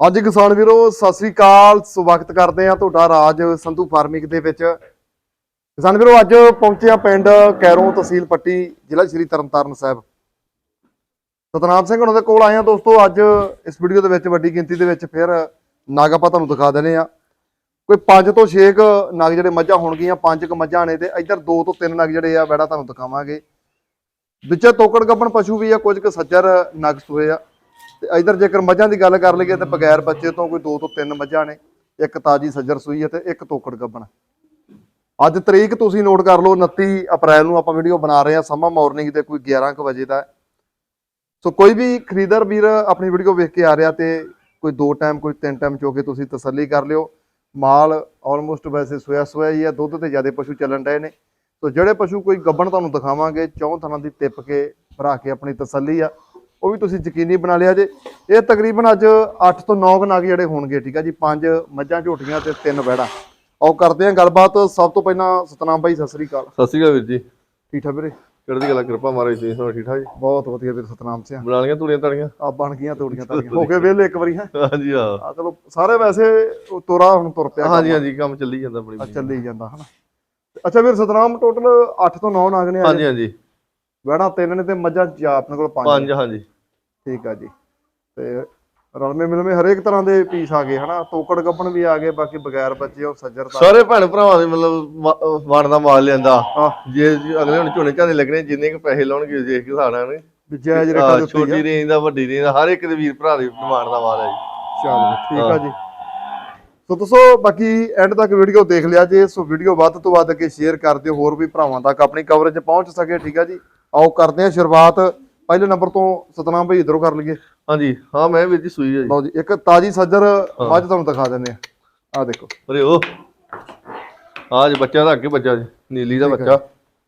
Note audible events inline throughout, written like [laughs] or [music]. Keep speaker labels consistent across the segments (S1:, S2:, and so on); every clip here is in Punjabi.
S1: ਅੱਜ ਕਿਸਾਨ ਵੀਰੋ, ਸਤਿ ਸ੍ਰੀ ਅਕਾਲ। ਸਵਾਗਤ ਕਰਦੇ ਆ ਤੁਹਾਡਾ ਰਾਜ ਸੰਧੂ ਫਾਰਮਿੰਗ ਦੇ ਵਿੱਚ। ਕਿਸਾਨ ਵੀਰੋ, ਅੱਜ ਪਹੁੰਚੇ ਆ ਪਿੰਡ ਕੈਰੋਂ ਤਹਿਸੀਲ ਪੱਟੀ, ਜ਼ਿਲ੍ਹਾ ਸ਼੍ਰੀ ਤਰਨਤਾਰਨ ਸਾਹਿਬ। ਸਤਨਾਮ ਸਿੰਘ ਉਹਨਾਂ ਦੇ ਕੋਲ ਆਏ ਆ ਦੋਸਤੋ, ਅੱਜ ਇਸ ਵੀਡੀਓ ਦੇ ਵਿੱਚ ਵੱਡੀ ਗਿਣਤੀ ਦੇ ਵਿੱਚ ਫਿਰ ਨਗ ਆਪਾਂ ਤੁਹਾਨੂੰ ਦਿਖਾ ਦੇਣੇ ਆ ਕੋਈ 5 ਤੋਂ 6 ਨਗ ਜਿਹੜੇ ਮੱਝਾਂ ਹੋਣਗੀਆਂ 5 ਕ ਮੱਝਾਂ ਨੇ ਤੇ ਇੱਧਰ 2 ਤੋਂ 3 ਨਗ ਜਿਹੜੇ ਆ, ਬੈੜਾ ਤੁਹਾਨੂੰ ਦਿਖਾਵਾਂਗੇ। ਵਿੱਚ ਤੋਕੜ ਗੱਬਣ ਪਸ਼ੂ ਵੀ ਆ, ਕੁਝ ਕੁ ਸੱਜਰ ਨਗ ਸੂਏ ਆ। ਤੇ ਇਧਰ ਜੇਕਰ ਮੱਝਾਂ ਦੀ ਗੱਲ ਕਰ ਲਈਏ ਤਾਂ ਬਗੈਰ ਬੱਚੇ ਤੋਂ ਕੋਈ ਦੋ ਤੋਂ ਤਿੰਨ ਮੱਝਾਂ ਨੇ, ਇੱਕ ਤਾਜੀ ਸੱਜਰ ਸੂਈ ਹੈ ਤੇ ਇੱਕ ਤੋਕੜ ਗੱਬਣ ਅੱਜ ਤਰੀਕ ਤੁਸੀਂ ਨੋਟ ਕਰ ਲਓ 29 ਅਪ੍ਰੈਲ ਨੂੰ ਆਪਾਂ ਵੀਡੀਓ ਬਣਾ ਰਹੇ ਹਾਂ ਸਮਾਂ ਮਾਰਨਿੰਗ ਦੇ ਕੋਈ 11 ਕੁ ਵਜੇ ਦਾ। ਸੋ ਕੋਈ ਵੀ ਖਰੀਦਦਾਰ ਵੀਰ ਆਪਣੀ ਵੀਡੀਓ ਵੇਖ ਕੇ ਆ ਰਿਹਾ ਤੇ ਕੋਈ ਦੋ ਟਾਈਮ ਕੋਈ ਤਿੰਨ ਟਾਈਮ ਚੋ ਕੇ ਤੁਸੀਂ ਤਸੱਲੀ ਕਰ ਲਿਓ। ਮਾਲ ਆਲਮੋਸਟ ਵੈਸੇ ਸੋਇਆ ਸੋਇਆ ਹੀ ਆ ਦੁੱਧ ਤੇ ਜ਼ਿਆਦਾ ਪਸ਼ੂ ਚੱਲਣ ਰਹੇ ਨੇ। ਸੋ ਜਿਹੜੇ ਪਸ਼ੂ ਕੋਈ ਗੱਬਣ ਤੁਹਾਨੂੰ ਦਿਖਾਵਾਂਗੇ, ਚੌਂ ਥਾਂ ਦੀ ਟਿੱਪ ਕੇ ਭਰਾ ਕੇ ਆਪਣੀ ਤਸੱਲੀ ਆ। ਉਹ ਵੀ ਤੁਸੀਂ ਯਕੀਨੀ ਬਣਾ ਲਿਆ ਜੇ। ਇਹ ਤਕਰੀਬਨ ਅੱਜ 8 ਤੋਂ 9 ਨਗ ਜਿਹੜੇ ਹੋਣਗੇ ਠੀਕ ਆ ਜੀ? ਪੰਜ ਮੱਝਾਂ ਝੋਟੀਆਂ ਤੇ ਤਿੰਨ ਵੈੜਾਂ। ਆਓ ਕਰਦੇ ਆਂ ਗੱਲਬਾਤ। ਸਭ ਤੋਂ ਪਹਿਲਾਂ ਸਤਨਾਮ ਭਾਈ ਸਤਿ ਸ੍ਰੀ ਅਕਾਲ।
S2: ਸਤਿ ਸ਼੍ਰੀ ਅਕਾਲ ਵੀਰ ਜੀ।
S1: ਠੀਕ ਠਾਕ ਵੀਰੇ?
S2: ਚੜ੍ਹਦੀ ਕਲਾ ਕਿਰਪਾ ਮਹਾਰਾਜ ਜੀ ਸਭ ਠੀਕ ਠਾਕ ਜੀ?
S1: ਬਹੁਤ ਵਧੀਆ ਵੀਰ ਸਤਨਾਮ ਸਿੰਘ
S2: ਬਣਾ ਲਈਆਂ ਤੂੜੀਆਂ ਤੜੀਆਂ?
S1: ਆ ਬਣ ਗਈਆਂ ਤੋੜੀਆਂ ਤਾੜੀਆਂ। ਹੋ ਕੇ ਵੇਲੇ ਇੱਕ ਵਾਰੀ ਹੈ?
S2: ਹਾਂਜੀ ਹਾਂ।
S1: ਆ ਚਲੋ ਸਾਰੇ ਵੈਸੇ ਉਹ ਤੁਰਾ ਹੁਣ ਤੁਰ ਪਿਆ
S2: ਹਾਂਜੀ ਹਾਂਜੀ ਕੰਮ ਚੱਲੀ ਜਾਂਦਾ ਬੜੀ।
S1: ਚੱਲੀ ਜਾਂਦਾ ਹਨਾ। ਅੱਛਾ ਵੀਰ ਸਤਨਾਮ ਟੋਟਲ 8 ਤੋਂ 9 ਨਾਗ ਨੇ
S2: ਹਾਂਜੀ ਹਾਂਜੀ।
S1: ਵੈੜਾਂ ਤਿੰਨ ਨੇ ਤੇ ਮੱਝਾਂ ਚਾਰ ਆਪਣੇ ਕੋਲ ਪੰਜ
S2: ਪੰਜ ਹਾਂਜੀ।
S1: ਠੀਕ ਆ ਜੀ। ਤੇ ਰਲਵੇਂ ਮਿਲਵੇਂ ਹਰੇਕ ਤਰ੍ਹਾਂ ਦੇ ਪੀਸ ਆ ਗਏ ਹਨਾ? ਤੋਕੜ ਗੱਪਣ ਵੀ ਆ ਗਏ ਬਾਕੀ ਬਗੈਰ ਬੱਚੇ ਉਹ ਸੱਜਰ ਤਾਂ
S2: ਸਾਰੇ ਭੈਣ ਭਰਾਵਾਂ ਦੇ ਮਤਲਬ ਵਣ ਦਾ ਮਾਲ ਲਿਆਂਦਾ।
S1: ਆ
S2: ਜੇ ਅਗਲੇ ਹੁਣ ਝੋਨੇ ਝਾਨੇ ਲੱਗਣੇ ਜਿੰਨੇ ਕੁ ਪੈਸੇ ਲਾਉਣਗੇ ਦੇਖ ਕੇ ਨਾਲ ਨੇ
S1: ਜਾਇਜ਼ ਰੇਟਾਂ ਦੇ ਉੱਤੇ
S2: ਛੋਟੀ ਰੇਂਜ ਦਾ ਵੱਡੀ ਰੇਂਜ ਦਾ ਹਰ ਇੱਕ ਦੇ ਵੀਰ ਭਰਾ ਦੀ ਡਿਮਾਂਡ ਦਾ ਮਾਲ ਹੈ ਜੀ।
S1: ਚਲੋ ਠੀਕ ਆ ਜੀ। ਸੋ ਦੋਸਤੋ ਬਾਕੀ ਐਂਡ ਤੱਕ ਵੀਡੀਓ ਦੇਖ ਲਿਆ ਜੇ ਸੋ ਵੀਡੀਓ ਵੱਧ ਤੋਂ ਵੱਧ ਅੱਗੇ ਸ਼ੇਅਰ ਕਰ ਦਿਓ ਹੋਰ ਵੀ ਭਰਾਵਾਂ ਤੱਕ ਆਪਣੀ ਕਵਰੇਜ ਪਹੁੰਚ ਸਕੇ ਠੀਕ ਆ ਜੀ। ਆਓ ਕਰਦੇ ਹਾਂ ਸ਼ੁਰੂਆਤ। ਪਹਿਲੇ ਨੰਬਰ ਤੋਂ ਸਤਨਾਮ ਭਾਈ ਇਧਰੋਂ ਕਰ ਲਈਏ।
S2: ਹਾਂਜੀ ਹਾਂ ਮੈਂ ਵੀਰ ਜੀ ਸੂਈ ਹੈ ਜੀ
S1: ਲਓ ਜੀ ਇੱਕ ਤਾਜੀ ਸੱਜਰ ਮੱਝ ਤੁਹਾਨੂੰ ਦਿਖਾ ਦਿੰਦੇ ਆ ਆ ਦੇਖੋ।
S2: ਅਰੇ ਉਹ ਆਜ ਬੱਚਾ ਦਾ ਅੱਗੇ ਬੱਚਾ ਜੀ ਨੀਲੀ ਦਾ ਬੱਚਾ।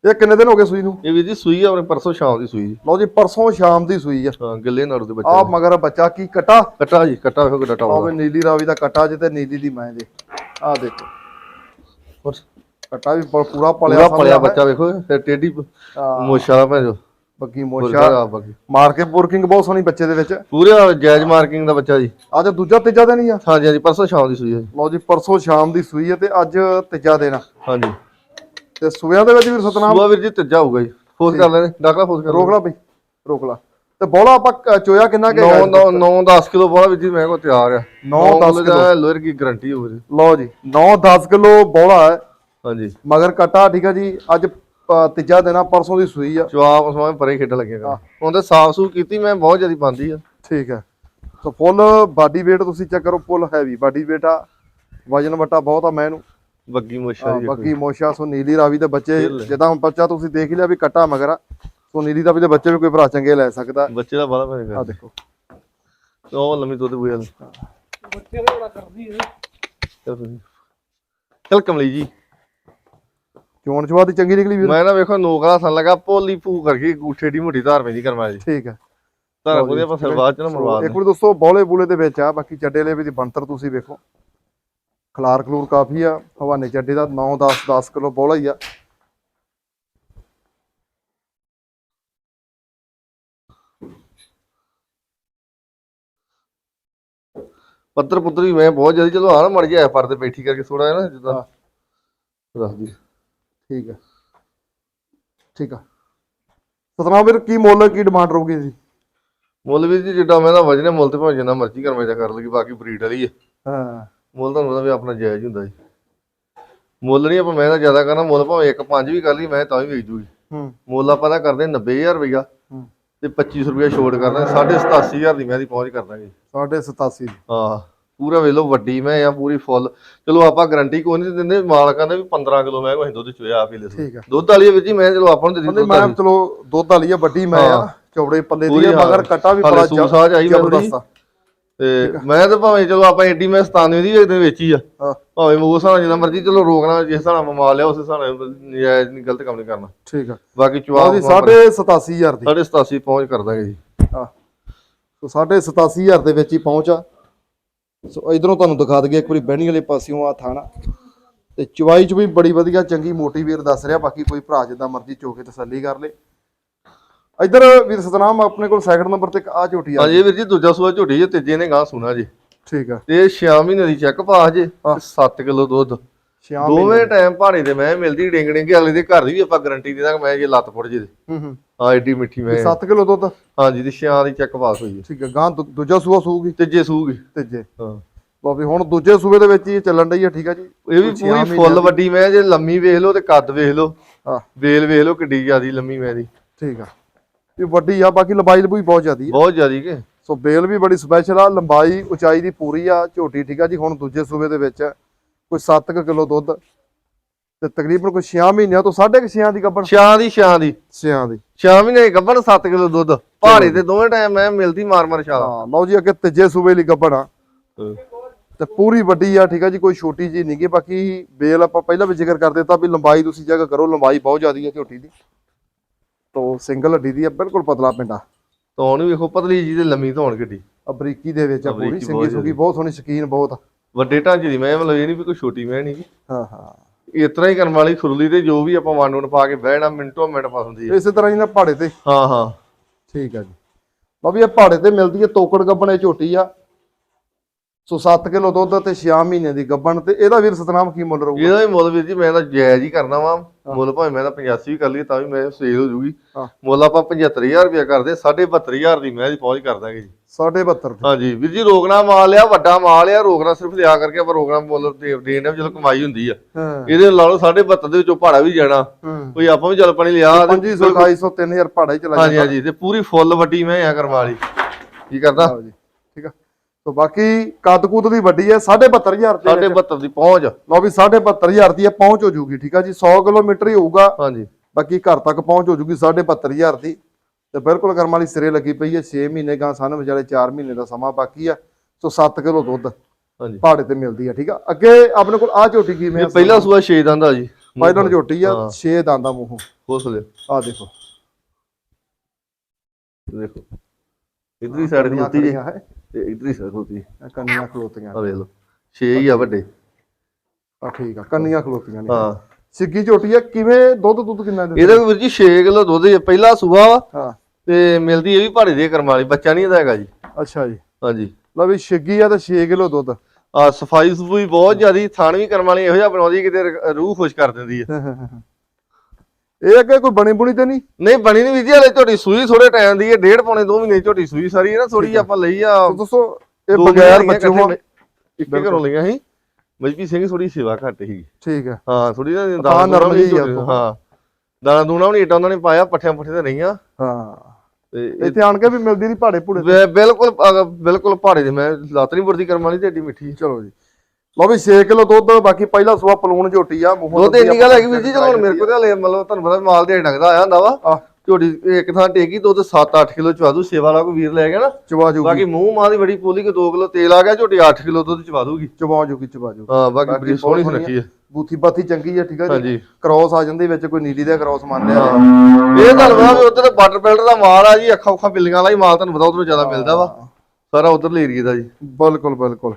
S1: ਇਹ ਕਿੰਨੇ ਦਿਨ ਹੋ ਗਏ ਸੂਈ ਨੂੰ?
S2: ਇਹ ਵੀਰ ਜੀ ਸੂਈ ਆ ਆਪਣੇ ਪਰਸੋਂ ਸ਼ਾਮ ਦੀ ਸੂਈ ਜੀ।
S1: ਲਓ ਜੀ ਪਰਸੋਂ ਸ਼ਾਮ ਦੀ ਸੂਈ ਆ।
S2: ਹਾਂ ਗੱਲੇ ਨਾਲ ਦੇ
S1: ਆ
S2: ਬੱਚਾ
S1: ਮਗਰ ਬੱਚਾ ਕੀ ਕਟਾ?
S2: ਕੱਟਾ ਜੀ ਕੱਟਾ ਵੇਖੋ ਕਿੱਡਾ ਟਾਵਾ
S1: ਆਵੇ ਨੀਲੀ ਰਾਵੀ ਦਾ ਕਟਾ ਜੇ ਤੇ ਨੀਲੀ ਦੀ ਮੈਂ ਜੇ। ਆ ਦੇਖੋ।
S2: ਹੋਰ।
S1: ਕਟਾ ਵੀ ਪ- ਪੂਰਾ ਪਲਿਆ
S2: ਪੂਰਾ ਪਲਿਆ। ਬੱਚਾ ਵੇਖੋ ਤੇ ਟੇਢੀ
S1: ਹਾਂ,
S2: ਮੋਸ਼ਾ ਦਾ ਭੈਜੋ
S1: ਬੱਗੀ ਮੋਸ਼ਾ
S2: ਬਾਕੀ।
S1: ਮਾਰ ਕੇ ਬੁਰਕਿੰਗ ਬਹੁਤ ਸੋਹਣੀ ਬੱਚੇ ਦੇ ਵਿੱਚ।
S2: ਪੂਰੇ ਜਾਇਜ਼ ਮਾਰਕਿੰਗ ਦਾ ਬੱਚਾ ਜੀ।
S1: ਅੱਜ ਦੂਜਾ ਤੀਜਾ ਦਿਨ ਹੀ ਆ।
S2: ਹਾਂਜੀ ਹਾਂਜੀ ਪਰਸੋਂ ਸ਼ਾਮ ਦੀ ਸੂਈ ਹੈ ਜੀ।
S1: ਲਓ ਜੀ ਪਰਸੋਂ ਸ਼ਾਮ ਦੀ ਸੂਈ ਹੈ ਤੇ ਅੱਜ ਤੀਜਾ ਦਿਨ ਆ।
S2: ਹਾਂਜੀ।
S1: ਤੇ ਸੂਇਆਂ ਦੇ ਵਿੱਚ ਵੀ ਸਤਨਾਮ
S2: ਸੂਆ ਵੀਰ ਜੀ ਤੀਜਾ ਹੋਊਗਾ ਜੀ। ਫੋਸ ਕਰ ਲੈਣੇ ਡਾਕਲਾ ਫੋਸ ਕਰ
S1: ਰੋਕ ਲਾ ਬਈ ਰੋਕ ਲਾ। ਤੇ ਬੋਲਾ ਆਪਾਂ ਕ- ਚੋਇਆ ਕਿੰਨਾ ਕੇ
S2: 9 9 9 10 ਕਿਲੋ ਬੋਲਾ ਵੀਰ ਜੀ ਮੈਂ ਕੋ ਤਿਆਰ ਆ।
S1: 9 10
S2: ਕਿਲੋ। ਲੋਅਰ ਕੀ ਗਾਰੰਟੀ ਹੋਵੇ ਜੀ।
S1: ਲਓ ਜੀ 9 10 ਕਿਲੋ ਬੋਲਾ ਹੈ।
S2: ਹਾਂਜੀ।
S1: ਮਗਰ ਕਟਾ ਠੀਕ ਆ ਜੀ। ਅੱਜ ਅ, ਤੀਜਾ ਦਿਨ ਆ ਪਰਸੋਂ ਦੀ ਸੂਈ ਆ।
S2: ਜਵਾਬ ਸਮਾਂ ਪਰੇ ਖੇਡ ਲੱਗੇਗਾ ਉਹਦੇ ਸਾਫ਼ ਸੂ ਕੀਤੀ ਮੈਂ ਬਹੁਤ ਜ਼ਿਆਦਾ ਪਾਉਂਦੀ ਆ।
S1: ਠੀਕ ਹੈ ਸੋ ਫੁੱਲ ਬਾਡੀ weight ਤੁਸੀਂ ਚੈੱਕ ਕਰੋ ਫੁੱਲ ਹੈਵੀ ਬਾਡੀ weight ਆ ਵਜਨ ਵਟਾ ਬਹੁਤ ਆ ਮੈਂ ਇਹਨੂੰ
S2: ਬੱਗੀ ਮੋਸ਼ਾ
S1: ਹਾਂ,
S2: ਜੀ
S1: ਬਾਕੀ ਮੋਸ਼ਾ ਸੋ ਨੀਲੀ ਰਾਵੀ ਦੇ ਬੱਚੇ
S2: ਬਿੱਲ।
S1: ਜਿੱਦਾਂ ਹੁਣ ਬੱਚਾ ਤੁਸੀਂ ਦੇਖ ਹੀ ਲਿਆ ਵੀ ਕਟਾ ਮਗਰ ਆ ਸੋ ਨੀਲੀ ਰਾਵੀ ਦੇ ਬੱਚੇ ਵੀ ਕੋਈ ਭਰਾ ਚੰਗੇ ਲੈ ਸਕਦਾ।
S2: ਬੱਚੇ ਦਾ ਬੜਾ
S1: ਆ ਦੇਖੋ।
S2: ਉਹ ਲੰਮੀ ਦੁੱਧ ਬੁਆ ਚਲ ਕਮਲੀ ਜੀ।
S1: ਚੋਣ ਚਵਾ ਦੀ? ਚੰਗੀ ਨਿਕਲੀ ਵੀਰ।
S2: ਮੈਂ ਨਾ ਵੇਖੋ ਨੋਕਲਾ ਸਨ ਲਗਾ ਪੋਲੀ ਪੂ ਕਰਕੇ ਗੂਠੇ ਢੀ ਮੁੱਠੀ ਧਾਰ ਪੈਂਦੀ ਕਰਮਾ ਜੀ।
S1: ਠੀਕ ਹੈ
S2: ਧਾਰ ਉਹਦੇ ਆਪਾਂ ਫਿਰ ਬਾਅਦ ਚ ਨਾ ਮਰਵਾ
S1: ਇੱਕ ਵਾਰ ਦੋਸਤੋ ਬੌਲੇ ਬੂਲੇ ਦੇ ਵਿੱਚ ਆ ਬਾਕੀ ਚੱਡੇ ਲੈ ਵੀ ਦੀ ਬਣਤਰ ਤੁਸੀਂ ਵੇਖੋ। ਖਲਾਰ ਖਲੂਰ ਕਾਫੀ ਆ ਹਵਾਨੇ ਚੱਡੇ ਦਾ 9 10 10 ਕਿਲੋ ਬੌਲਾ ਹੀ ਆ।
S2: ਪੱਤਰ ਪੁੱਤਰ ਮੈਂ ਬਹੁਤ ਜਲਦੀ ਚਲੋ ਆ ਨਾ ਮੜ ਜਾ ਪਰ ਤੇ ਬੈਠੀ ਕਰਕੇ ਥੋੜਾ ਨਾ ਜਿੱਦਾਂ। ਦੱਸਦੀ
S1: ਠੀਕ ਹੈ। ਠੀਕ ਆ। ਸਤਨਾਮ ਵੀਰ ਕੀ ਮੁੱਲ ਕੀ ਡਿਮਾਂਡ ਰਹੂਗੀ ਜੀ?
S2: ਮੁੱਲ ਵੀ ਜੀ ਜਿੱਡਾ ਮੈਂ ਦਾ ਵਜਨੇ ਮੁੱਲ ਤੇ ਭਾਵੇਂ ਜਿੰਨਾ ਮਰਜ਼ੀ ਕਰਮਾ ਜਾ ਕਰ ਲਗੀ ਬਾਕੀ ਬਰੀਡ ਵਾਲੀ ਹੈ
S1: ਹਾਂ।
S2: ਮੁੱਲ ਤੁਹਾਨੂੰ ਪਤਾ ਵੀ ਆਪਣਾ ਜਾਇਜ਼ ਹੁੰਦਾ ਜੀ। ਮੁੱਲ ਨਹੀਂ ਆਪਾਂ ਮੈਂ ਤਾਂ ਜ਼ਿਆਦਾ ਕਰਨਾ ਮੁੱਲ ਭਾਵੇਂ ਇੱਕ ਪੰਜ ਵੀ ਕਰ ਲਈ ਮੈਂ ਤਾਂ ਵੀ ਵੇਚ ਜੂਗੀ
S1: ਹੂੰ।
S2: ਮੁੱਲ ਆਪਾਂ ਤਾਂ ਕਰਦੇ 90000 ਰੁਪਇਆ
S1: ਹੂੰ।
S2: ਤੇ 2500 ਰੁਪਇਆ ਛੋਟ ਕਰਨਾ 87500 ਦੀ ਮੈਂ ਦੀ ਪਹੁੰਚ ਕਰ ਦਾਂਗੇ
S1: ਸਾਢੇ 87 ਦੀ।
S2: ਹਾਂ। ਪੂਰਾ ਵੇਲੋ ਵੱਡੀ ਮੈਂ ਆ ਪੂਰੀ ਫੁੱਲ ਚਲੋ ਆਪਾਂ ਗਾਰੰਟੀ ਕੋਈ ਨਹੀਂ ਦਿੰਦੇ ਮਾਲਕਾਂ ਦੇ ਵੀ 15 ਕਿਲੋ ਮੈਂ ਕੋਈ ਦੁੱਧ ਚੋਇਆ ਆਪ ਹੀ ਲੈ
S1: ਠੀਕ ਆ।
S2: ਦੁੱਧ ਵਾਲੀ ਵਿੱਚ ਹੀ ਮੈਂ ਚਲੋ ਆਪਾਂ ਨੂੰ ਦਿੱਤੀ
S1: ਮੈਂ
S2: ਵਾਲੀ।
S1: ਚਲੋ ਦੁੱਧ ਵਾਲੀ ਆ ਵੱਡੀ ਮੈਂ ਆ ਚੌੜੇ ਪੱਲੇ ਦੀ ਆ
S2: ਹਾਂ।
S1: ਮਗਰ ਕਟਾ ਵੀ ਬੜਾ
S2: ਸਾਜ ਆਈ ਮੈਂ
S1: ਜ਼ਬਰਦਸਤ ਆ।
S2: ਤੇ ਮੈਂ ਤਾਂ ਭਾਵੇਂ ਚਲੋ ਆਪਾਂ ਏਡੀ ਮੈਂ 97 ਦੀ ਇਹਦੇ ਵਿੱਚ ਹੀ ਆ।
S1: ਹਾਂ।
S2: ਭਾਵੇਂ ਉਹ ਹਿਸਾਬ ਜਿੰਨਾ ਮਰਜ਼ੀ ਚਲੋ ਰੋਕਣਾ ਜਿਸ ਹਿਸਾਬ ਨਾਲ ਮਾਲ ਲਿਆ ਉਸ ਹਿਸਾਬ ਨਾਲ ਨਜਾਇਜ਼ ਨਹੀਂ ਗਲਤ ਕੰਮ ਨਹੀਂ ਕਰਨਾ।
S1: ਠੀਕ ਆ।
S2: ਬਾਕੀ ਚਵਾਬ
S1: ਸਾਢੇ 87000 ਦੀ।
S2: 87 ਪਹੁੰਚ ਕਰ ਦਾਂਗੇ ਜੀ।
S1: ਆ ਸੋ ਸਾਢੇ 87000 ਦੇ ਵਿੱਚ ਹੀ ਪਹੁੰਚ ਆ। ਸੋ ਇਧਰੋਂ ਤੁਹਾਨੂੰ ਦਿਖਾ ਦਈਏ ਇੱਕ ਵਾਰੀ ਬਹਿਣੀ ਵਾਲੇ ਪਾਸਿਓਂ ਆ ਥਾਣਾ। ਤੇ ਚਵਾਈ ਚ ਵੀ ਬੜੀ ਵਧੀਆ ਚੰਗੀ ਮੋਟੀ ਵੀਰ ਦੱਸ ਰਿਹਾ ਬਾਕੀ ਕੋਈ ਭਰਾ ਜਿੱਦਾਂ ਮਰਜ਼ੀ ਚੋਕੇ ਤਸੱਲੀ ਕਰ ਲੇ। ਇਧਰ ਵੀਰ ਸਤਨਾਮ ਆਪਣੇ ਕੋਲ ਸੈਕਿੰਡ ਨੰਬਰ ਤੇ ਇੱਕ ਆ ਝੋਟੀ ਆ
S2: ਹਾਂਜੀ ਵੀਰ ਜੀ ਦੂਜਾ ਸੂਆ ਝੋਟੀ ਜੇ ਤੀਜੇ ਨੇ ਗਾਂ ਸੁਣਾ ਜੀ।
S1: ਠੀਕ ਆ।
S2: ਤੇ 6 ਮਹੀਨੇ ਦੀ ਚੈੱਕ ਪਾਸ ਜੇ
S1: ਹਾਂ।
S2: 7 ਕਿਲੋ ਦੁੱਧ।
S1: ਛਿਆਂ
S2: ਦੋਵੇਂ ਟਾਈਮ ਭਾੜੇ ਤੇ ਮੈਂ ਮਿਲਦੀ ਡਿੰਗ ਡਿੰਗ ਅਗਲੇ ਦੇ ਘਰ ਦੀ ਵੀ ਆਪਾਂ ਗਾਰੰਟੀ ਦੇ ਦਾਂਗੇ ਮੈਂ ਜੇ ਲੱਤ ਫੁੱਟ ਜੇ
S1: ਹੂੰ ਹੂੰ।
S2: ਹਾਂ ਏਡੀ ਮਿੱਠੀ ਮੈਂ।
S1: 7 ਕਿਲੋ ਦੁੱਧ?
S2: ਹਾਂਜੀ ਤੇ 6 ਦੀ ਚੈੱਕ ਪਾਸ ਹੋਈ ਹੈ।
S1: ਠੀਕ ਆ ਗਾਂ ਦੂਜਾ ਸੂਆ ਸੂਗੀ?
S2: ਤੀਜੇ ਸੂਗੀ।
S1: ਤੀਜੇ।
S2: ਹਾਂ।
S1: ਵੀ ਹੁਣ ਦੂਜੇ ਸੂਬੇ ਦੇ ਵਿੱਚ ਹੀ ਚੱਲਣ ਡਈ ਆ ਠੀਕ ਆ ਜੀ?
S2: ਇਹ ਵੀ
S1: ਛਿਆਂ
S2: ਪੂਰੀ ਫੁੱਲ ਵੱਡੀ ਮੈਂ ਜੇ ਲੰਮੀ ਵੇਖ ਲਓ ਤੇ ਕੱਦ ਵੇਖ ਲਓ।
S1: ਹਾਂ।
S2: ਵੇਲ ਵੇਖ ਲਓ ਕਿੱਡੀ ਜ਼ਿਆਦੀ ਲੰਮੀ ਮੈਂ ਦੀ।
S1: ਠੀਕ ਆ। ਇਹ ਵੱਡੀ ਆ ਬਾਕੀ ਲੰਬਾਈ ਲੰਬੂਈ ਬਹੁਤ ਜ਼ਿਆਦੀ
S2: ਬਹੁਤ ਜ਼ਿਆਦੀ ਕਿ?
S1: ਸੋ ਬੇਲ ਵੀ ਬੜੀ ਸਪੈਸ਼ਲ ਆ ਲੰਬਾਈ ਉਚਾਈ ਦੀ ਪੂਰੀ ਆ ਝੋਟੀ ਠੀਕ ਆ ਜੀ? ਹੁਣ ਦੂਜੇ ਸੂਬੇ ਦੇ ਵਿੱਚ ਕੋਈ 7 ਕਿਲੋ ਦੁੱਧ ਤੇ ਤਕਰੀਬਨ ਕੋਈ 6 ਮਹੀਨਿਆਂ ਤੋਂ 6.5 ਦੀ ਗੱਬਣ।
S2: ਛਾਂ ਦੀ ਛਾਂ ਦੀ।
S1: 6 ਦੀ।
S2: 6 ਮਹੀਨੇ ਦੀ ਗੱਭਣ 7 ਕਿਲੋ ਦੁੱਧ। ਭਾੜੇ ਤੇ ਦੋਵੇਂ ਟਾਈਮ ਮੈਂ ਮਿਲਦੀ ਮਾਰ ਮਾਰ ਛਾਲਾ।
S1: ਹਾਂ ਲਓ ਜੀ ਅੱਗੇ ਤੀਜੇ ਸੂਬੇ ਲਈ ਗੱਬਣ ਆ। ਤੇ ਪੂਰੀ ਵੱਡੀ ਆ ਠੀਕ ਆ ਜੀ ਕੋਈ ਛੋਟੀ ਜੀ ਨਹੀਂਗੀ ਬਾਕੀ ਬੇਲ ਆਪਾਂ ਪਹਿਲਾਂ ਵੀ ਜ਼ਿਕਰ ਕਰ ਦਿੱਤਾ ਵੀ ਲੰਬਾਈ ਤੁਸੀਂ ਜਗ੍ਹਾ ਕਰੋ ਲੰਬਾਈ ਬਹੁਤ ਜ਼ਿਆਦੀ ਹੈ ਝੋਟੀ ਦੀ। ਤੋਂ ਸਿੰਗਲ ਹੱਡੀ ਦੀ ਆ ਬਿਲਕੁਲ ਪਤਲਾ ਪਿੰਡਾ।
S2: ਤੌਣ ਵੀ ਵੇਖੋ ਪਤਲੀ ਜੀ ਤੇ ਲੰਮੀ ਧੌਣ ਕਿੱਡੀ।
S1: ਅਬਰੀਕੀ ਦੇ ਵਿੱਚ ਆ ਪੂਰੀ ਸਿੰਗੀ ਸੁਗੀ ਬਹੁਤ ਸੋਹਣੀ ਸ਼ਕੀਨ ਬਹੁਤ ਆ।
S2: ਵੱਡੇ ਢਾਂਚੇ ਦੀ ਮੈਂ ਮਤਲਬ ਇਹ ਨਹੀਂ ਵੀ ਕੋਈ ਛੋਟੀ ਮੈਂ ਨਹੀਂ।
S1: ਹਾਂ ਹਾਂ।
S2: ਇਸ ਤਰ੍ਹਾਂ ਹੀ ਕਰਨ ਵਾਲੀ ਖੁਰਲੀ ਤੇ ਜੋ ਵੀ ਆਪਾਂ ਵੰਡ ਵੰਡ ਪਾ ਕੇ ਬਹਿਣਾ ਮਿੰਟੋ ਮਿੰਟ ਹੁੰਦੀ ਹੈ।
S1: ਇਸੇ ਤਰ੍ਹਾਂ ਹੀ ਨਾ ਪਹਾੜੇ ਤੇ।
S2: ਹਾਂ ਹਾਂ।
S1: ਠੀਕ ਆ ਜੀ। ਵੀ ਇਹ ਪਹਾੜੇ ਤੇ ਮਿਲਦੀ ਹੈ ਤੋਕੜ ਗੱਬਣ ਝੋਟੀ ਆ। ਸੋ 7 ਕਿਲੋ ਦੁੱਧ ਤੇ 6 ਮਹੀਨੇ ਦੀ ਗੱਬਣ ਤੇ ਇਹਦਾ ਵੀਰ ਸਤਨਾਮ ਕੀ ਮੁੱਲ ਰਹੂਗਾ?
S2: ਇਹਦਾ ਵੀ ਮੁੱਲ ਵੀਰ ਜੀ ਮੈਂ ਤਾਂ ਜਾਇਜ਼ ਹੀ ਕਰਨਾ ਵਾ। ਮੁੱਲ ਭਾਵੇਂ ਮੈਂ ਤਾਂ 85 ਵੀ ਕਰ ਲਈ ਤਾਂ ਵੀ ਮੈਂ ਸੇਲ ਹੋ ਜੂਗੀ। ਮੁੱਲ ਆਪਾਂ 75000 ਰੁਪਇਆ ਕਰਦੇ 72500 ਦੀ ਮੈਂ ਦੀ ਪਹੁੰਚ ਕਰ ਦਾਂਗੇ ਜੀ
S1: 72 ਦੀ
S2: ਹਾਂਜੀ ਵੀਰ ਜੀ ਰੋਕਣਾ ਮਾਲ ਲਿਆ ਵੱਡਾ ਮਾਲ ਆ ਰੋਕਣਾ ਸਿਰਫ ਲਿਆ ਕਰਕੇ ਆਪਾਂ ਰੋਕਣਾ ਮੁੱਲ ਦੇ ਦੇਣ ਜਦੋਂ ਕਮਾਈ ਹੁੰਦੀ ਆ। ਇਹਦੇ ਲਾ ਲਓ 72 ਦੇ ਵਿੱਚੋਂ ਭਾੜਾ ਵੀ ਜਾਣਾ। ਕੋਈ ਆਪਾਂ ਵੀ ਚੱਲ ਪਾਣੀ ਲਿਆ ਤੇ
S1: 2500 2800 3000 ਪਹਾੜਾ ਹੀ ਚਲਾ
S2: ਹਾਂਜੀ ਹਾਂਜੀ ਤੇ ਪੂਰੀ ਫੁੱਲ ਵੱਡੀ ਮੈਂ ਆ ਕਰਵਾ ਲਈ। ਕੀ ਕਰਦਾ?
S1: ਆ ਸੋ ਬਾਕੀ ਕੱਦ ਕੁੱਦ ਦੀ ਵੱਡੀ ਹੈ 72500 ਤੇ
S2: 72 ਦੀ ਪਹੁੰਚ।
S1: ਲਓ ਵੀ 72500 ਦੀ ਇਹ ਪਹੁੰਚ ਹੋ ਜੂਗੀ ਠੀਕ ਆ ਜੀ? 100 ਕਿਲੋਮੀਟਰ ਹੀ ਹੋਊਗਾ।
S2: ਹਾਂਜੀ।
S1: ਬਾਕੀ ਘਰ ਤੱਕ ਪਹੁੰਚ ਹੋ ਜੂਗੀ 72500 ਦੀ। ਤੇ ਬਿਲਕੁਲ ਕਰਮ ਵਾਲੀ ਸਿਰੇ ਲੱਗੀ ਪਈ ਹੈ 6 ਮਹੀਨੇ ਗਾਂ ਸਨ ਵਿਚਾਲੇ 4 ਮਹੀਨੇ ਦਾ ਸਮਾਂ ਬਾਕੀ ਆ। ਸੋ 7 ਕਿਲੋ ਦੁੱਧ
S2: ਹਾਂਜੀ।
S1: ਪਹਾੜੇ ਤੇ ਮਿਲਦੀ ਆ ਠੀਕ ਆ? ਅੱਗੇ ਆਪਣੇ ਕੋਲ ਆ ਝੋਟੀ ਕੀ ਮੈਂ
S2: ਪਹਿਲਾ ਸੂਆ 6 ਦੰਦ ਜੀ।
S1: ਪਾਇਲਨ ਝੋਟੀ ਆ
S2: ਹਾਂ।
S1: 6 ਦੰਦਾਂ ਮੂੰਹੋਂ।
S2: ਹੌਸਲੇ
S1: ਆ ਦੇਖੋ।
S2: ਦੇਖੋ। ਇਧਰਲੀ ਸਾਈਡ
S1: ਕੰਨੀਆਂ
S2: ਖਲੋਤੀ ਜੀ
S1: ਖੜੀਆਂ ਹੈ
S2: ਤੇ ਸਾਈਡ ਖਲੋਤੀ।
S1: ਇਹ ਕੰਨੀਆਂ ਖਲੋਤੀਆਂ।
S2: ਆ ਵੇਖ ਲਓ। 6 ਹੀ ਆ ਵੱਡੇ।
S1: ਆ ਠੀਕ ਆ ਕੰਨੀਆਂ ਖਲੋਤੀਆਂ ਨੇ।
S2: ਹਾਂ।
S1: ਸਿੱਗੀ ਝੋਟੀ ਆ ਕਿਵੇਂ ਦੁੱਧ ਦੁੱਧ ਕਿੰਨਾ ਦਿੰਦੀ?
S2: ਇਹਦਾ ਵੀ ਵੀਰ ਜੀ 6 ਕਿਲੋ ਦੁੱਧ ਹੀ। ਪਹਿਲਾ ਸੂਆ ਵਾ।
S1: ਹਾਂ।
S2: ਤੇ ਮਿਲਦੀ ਇਹ ਵੀ ਭਾੜੇ ਦੇ ਕਰਮ ਵਾਲੀ ਬੱਚਾ ਨਹੀਂ ਇਹਦਾ ਹੈਗਾ ਜੀ।
S1: ਅੱਛਾ ਜੀ।
S2: ਹਾਂਜੀ।
S1: ਲਓ ਵੀ ਛਿੱਗੀ ਆ ਤੇ 6 ਕਿਲੋ ਦੁੱਧ।
S2: ਆ ਸਫ਼ਾਈ ਸਫੂਈ ਬਹੁਤ ਜ਼ਿਆਦੀ ਥਾਣ ਵੀ ਕਰਮ ਵਾਲੀ ਇਹੋ ਜਿਹਾ ਬਣਾਉਂਦੀ ਕਿਤੇ ਰੂਹ ਖੁਸ਼ ਕਰ ਦਿੰਦੀ ਆ।
S1: ਇਹ ਅੱਗੇ ਕੋਈ ਬਣੀ ਬੁਣੀ ਤੇ ਨਹੀਂ?
S2: ਨਹੀਂ ਬਣੀ ਨਹੀਂ ਵੀਰ ਜੀ ਹਲੇ ਝੋਟੀ ਸੂਈ ਥੋੜੇ ਟਾਈਮ ਦੀ ਹੈ ਡੇਢ ਪੌਣੇ 2 ਮਹੀਨੇ ਝੋਟੀ ਸੂਈ ਸਾਰੀ ਹੈ ਨਾ ਥੋੜੀ ਆਪਾਂ ਲਈ ਆ
S1: ਦੱਸੋ ਇਹ ਬਗੈਰ ਬੱਚੋਂ
S2: ਇਕੱਠੇ ਇੱਕ ਘਰੋਂ ਲਈਆਂ ਸੀ। ਮਜਬੀ ਸਿੰਘ ਥੋੜੀ ਸੇਵਾ ਘੱਟ ਸੀ।
S1: ਠੀਕ ਆ
S2: ਹਾਂ ਥੋੜੀ ਨਾ ਦਾਣਾ
S1: ਨਰਮ ਉਹ।
S2: ਹਾਂ। ਦਾਣਾ ਦੂਣਾ ਵੀ ਨੀ ਏਡਾ ਉਹਨਾਂ ਨੇ ਪਾਇਆ ਪੱਠਿਆਂ ਪੁੱਠੇ ਤੇ ਰਹੀਆਂ।
S1: ਹਾਂ।
S2: ਤੇ
S1: ਇੱਥੇ ਆਣ ਕੇ ਵੀ ਮਿਲਦੀ ਨਹੀਂ ਪਹਾੜੇ।
S2: ਬਿ- ਬਿਲਕੁਲ ਬਿਲਕੁਲ ਭਾੜੇ ਦੇ ਮੈਂ ਲੱਤ ਨਹੀਂ ਵਰਦੀ ਕਰਮ ਵਾਲੀ ਤੇ ਏਡੀ ਮਿੱਠੀ।
S1: ਚਲੋ ਜੀ। ਲਓ ਵੀ 6 ਕਿਲੋ ਦੁੱਧ ਬਾਕੀ ਪਹਿਲਾ ਸੂਆ ਪਲੂਣ ਝੋਟੀ ਆ ਮੂੰਹੋਂ
S2: ਤੇ ਇੰਨੀ ਗੱਲ ਹੈਗੀ ਵੀਰ ਜੀ ਹੁਣ ਮੇਰੇ ਕੋਲ ਤੇ ਹਲੇ ਮਤਲਬ ਤੁਹਾਨੂੰ ਪਤਾ ਮਾਲ ਦੇ ਡੰਗਦਾ ਆਇਆ ਹੁੰਦਾ ਵਾ। ਝੋਟੀ ਇੱਕ ਥਾਂ ਟੇਕੀ ਦੁੱਧ 7-8 ਕਿਲੋ ਚਵਾ ਦੂ ਸੇਵਾ ਵਾਲਾ ਕੋਈ ਵੀਰ ਲੈ ਗਿਆ ਨਾ।
S1: ਚਵਾ ਜੂਗੀ।
S2: ਬਾਕੀ ਮੂੰਹ ਮਾਂ ਦੀ ਬੜੀ ਪੋਲੀ ਕਿ 2 ਕਿਲੋ ਤੇਲ ਆ ਗਿਆ ਝੋਟੀ 8 ਕਿਲੋ ਦੁੱਧ ਚਵਾ ਦੂਗੀ।
S1: ਚਵਾ ਜੂਗੀ ਚਵਾ ਜੂਗੀ।
S2: ਹਾਂ ਬਾਕੀ ਬੜੀ ਸੋਹਣੀ ਸੁਨੱਖੀ ਹੈ।
S1: ਬੂਥੀ ਬਾਥੀ ਚੰਗੀ ਆ ਠੀਕ ਆ ਜੀ। ਕ੍ਰੋਸ ਆ ਜਾਂਦੇ ਵਿੱਚ ਕੋਈ ਨੀਲੀ ਦਾ ਕ੍ਰੋਸ ਮੰਨ ਲਿਆ।
S2: ਇਹ ਪਤਾ ਵੀ ਉਧਰ ਬਾਟਰ ਬਿਲਡਰ ਦਾ ਮਾਲ ਆ ਜੀ ਅੱਖਾਂ ਉੱਖਾਂ ਬਿੱਲੀਆਂ ਵਾਲਾ ਹੀ ਮਾਲ ਤੁਹਾਨੂੰ ਪਤਾ ਉਧਰੋਂ ਜ਼ਿਆਦਾ ਮਿਲਦਾ ਵਾ। ਸਾਰਾ ਉਧਰ ਏਰੀਏ ਦਾ ਜੀ।
S1: ਬਿਲਕੁਲ ਬਿਲਕੁਲ।